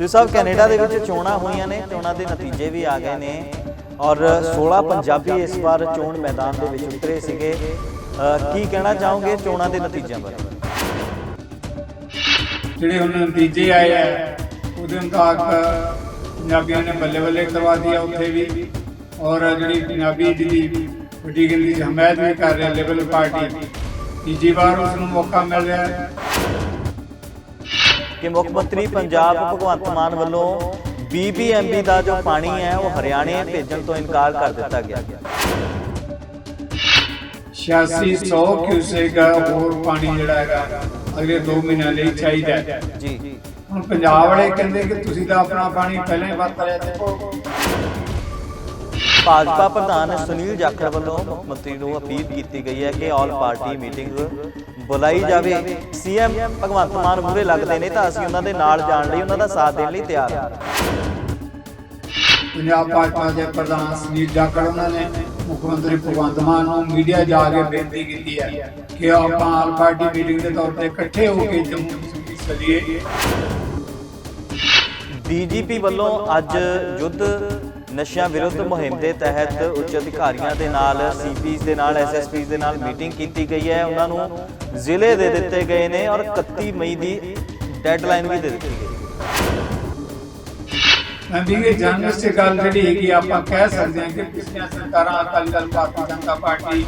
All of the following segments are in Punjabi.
ਸ੍ਰੀ ਸਾਹਿਬ, ਕੈਨੇਡਾ ਦੇ ਵਿੱਚ ਚੋਣਾਂ ਹੋਈਆਂ ਨੇ, ਚੋਣਾਂ ਦੇ ਨਤੀਜੇ ਵੀ ਆ ਗਏ ਨੇ ਔਰ 16 ਪੰਜਾਬੀ ਇਸ ਵਾਰ ਚੋਣ ਮੈਦਾਨ ਦੇ ਵਿੱਚ ਉਤਰੇ ਸੀਗੇ। ਕੀ ਕਹਿਣਾ ਚਾਹੋਗੇ ਚੋਣਾਂ ਦੇ ਨਤੀਜਿਆਂ ਬਾਰੇ? ਜਿਹੜੇ ਹੁਣ ਨਤੀਜੇ ਆਏ ਆ, ਉਹਦੇ ਮੁਤਾਬਕ ਪੰਜਾਬੀਆਂ ਨੇ ਬੱਲੇ ਬੱਲੇ ਕਰਵਾ ਦਿਆ ਉੱਥੇ ਵੀ। ਔਰ ਜਿਹੜੀ ਪੰਜਾਬੀ ਦੀ ਵੱਡੀ ਗਿਣਤੀ 'ਚ ਹਮਾਇਤ ਵੀ ਕਰ ਰਿਹਾ ਲਿਬਰਲ ਪਾਰਟੀ ਤੀਜੀ ਵਾਰ ਉਸ ਨੂੰ ਮੌਕਾ ਮਿਲ ਰਿਹਾ। ਹੈ ਕਿ ਮੁੱਖ ਮੰਤਰੀ ਪੰਜਾਬ ਭਗਵੰਤ ਮਾਨ ਵੱਲੋਂ ਬੀਬੀਐਮਬੀ ਦਾ ਜੋ ਪਾਣੀ ਹੈ ਉਹ ਹਰਿਆਣੇ ਭੇਜਣ ਤੋਂ ਇਨਕਾਰ ਕਰ ਦਿੱਤਾ ਗਿਆ। 8600 ਕਿਊਸੇਕ ਹੋਰ ਪਾਣੀ ਜਿਹੜਾ ਹੈਗਾ ਅਗਲੇ 2 ਮਹੀਨਿਆਂ ਲਈ ਚਾਹੀਦਾ ਹੈ। ਜੀ। ਹੁਣ ਪੰਜਾਬ ਵਾਲੇ ਕਹਿੰਦੇ ਕਿ ਤੁਸੀਂ ਤਾਂ ਆਪਣਾ ਪਾਣੀ ਪਹਿਲਾਂ ਹੀ ਵਰਤ ਲਿਆ ਦੇਖੋ ਭਾਜਪਾ ਪ੍ਰਧਾਨ ਸੁਨੀਲ ਜਾਖੜ ਵੱਲੋਂ ਮੁੱਖ ਮੰਤਰੀ ਨੂੰ ਅਪੀਲ ਕੀਤੀ ਗਈ ਹੈ ਕਿ ਆਲ ਪਾਰਟੀ ਮੀਟਿੰਗ ਬੁਲਾਈ ਜਾਵੇ। ਸੀਐਮ ਭਗਵੰਤ ਮਾਨ ਮੂਹਰੇ ਲੱਗਦੇ ਨੇ ਤਾਂ ਅਸੀਂ ਉਹਨਾਂ ਦੇ ਨਾਲ ਜਾਣ ਲਈ ਉਹਨਾਂ ਦਾ ਸਾਥ ਦੇਣ ਲਈ ਤਿਆਰ ਹਾਂ ਪੰਜਾਬ ਭਾਜਪਾ ਦੇ ਪ੍ਰਧਾਨ ਸੁਨੀਲ ਜਾਖੜ ਉਹਨਾਂ ਨੇ ਮੁੱਖ ਮੰਤਰੀ ਭਗਵੰਤ ਮਾਨ ਨੂੰ ਮੀਡੀਆ ਜਾ ਕੇ ਬੇਨਤੀ ਕੀਤੀ ਹੈ ਕਿ ਆਪਾਂ ਆਲ ਪਾਰਟੀ ਮੀਟਿੰਗ ਦੇ ਤੌਰ ਤੇ ਇਕੱਠੇ ਹੋ ਕੇ ਜੰਮੂ ਕਸ਼ਮੀਰ ਚੱਲੀਏ। ਡੀਜੀਪੀ ਵੱਲੋਂ ਅੱਜ ਯੁੱਧ ਨਸ਼ਿਆਂ ਵਿਰੁੱਧ ਮੁਹਿੰਮ ਦੇ ਤਹਿਤ ਉੱਚ ਅਧਿਕਾਰੀਆਂ ਦੇ ਨਾਲ ਸੀਪੀਸ ਦੇ ਨਾਲ ਐਸਐਸਪੀਸ ਦੇ ਨਾਲ ਮੀਟਿੰਗ ਕੀਤੀ ਗਈ ਹੈ। ਉਹਨਾਂ ਨੂੰ ਜ਼ਿਲ੍ਹੇ ਦੇ ਦਿੱਤੇ ਗਏ ਨੇ ਔਰ 31 ਮਈ ਦੀ ਡੈਡਲਾਈਨ ਵੀ ਦੇ ਦਿੱਤੀ ਗਈ ਹੈ। ਮੈਂ ਵੀ ਇਹ ਜਾਣਨ ਸੇ ਗੱਲ ਜਿਹੜੀ ਹੈਗੀ ਆਪਾਂ ਕਹਿ ਸਕਦੇ ਹਾਂ ਕਿ ਪਿਛਲੀਆਂ ਸਰਕਾਰਾਂ ਅਕਾਲੀ ਦਲ ਭਾਰਤੀ ਜਨਤਾ ਪਾਰਟੀ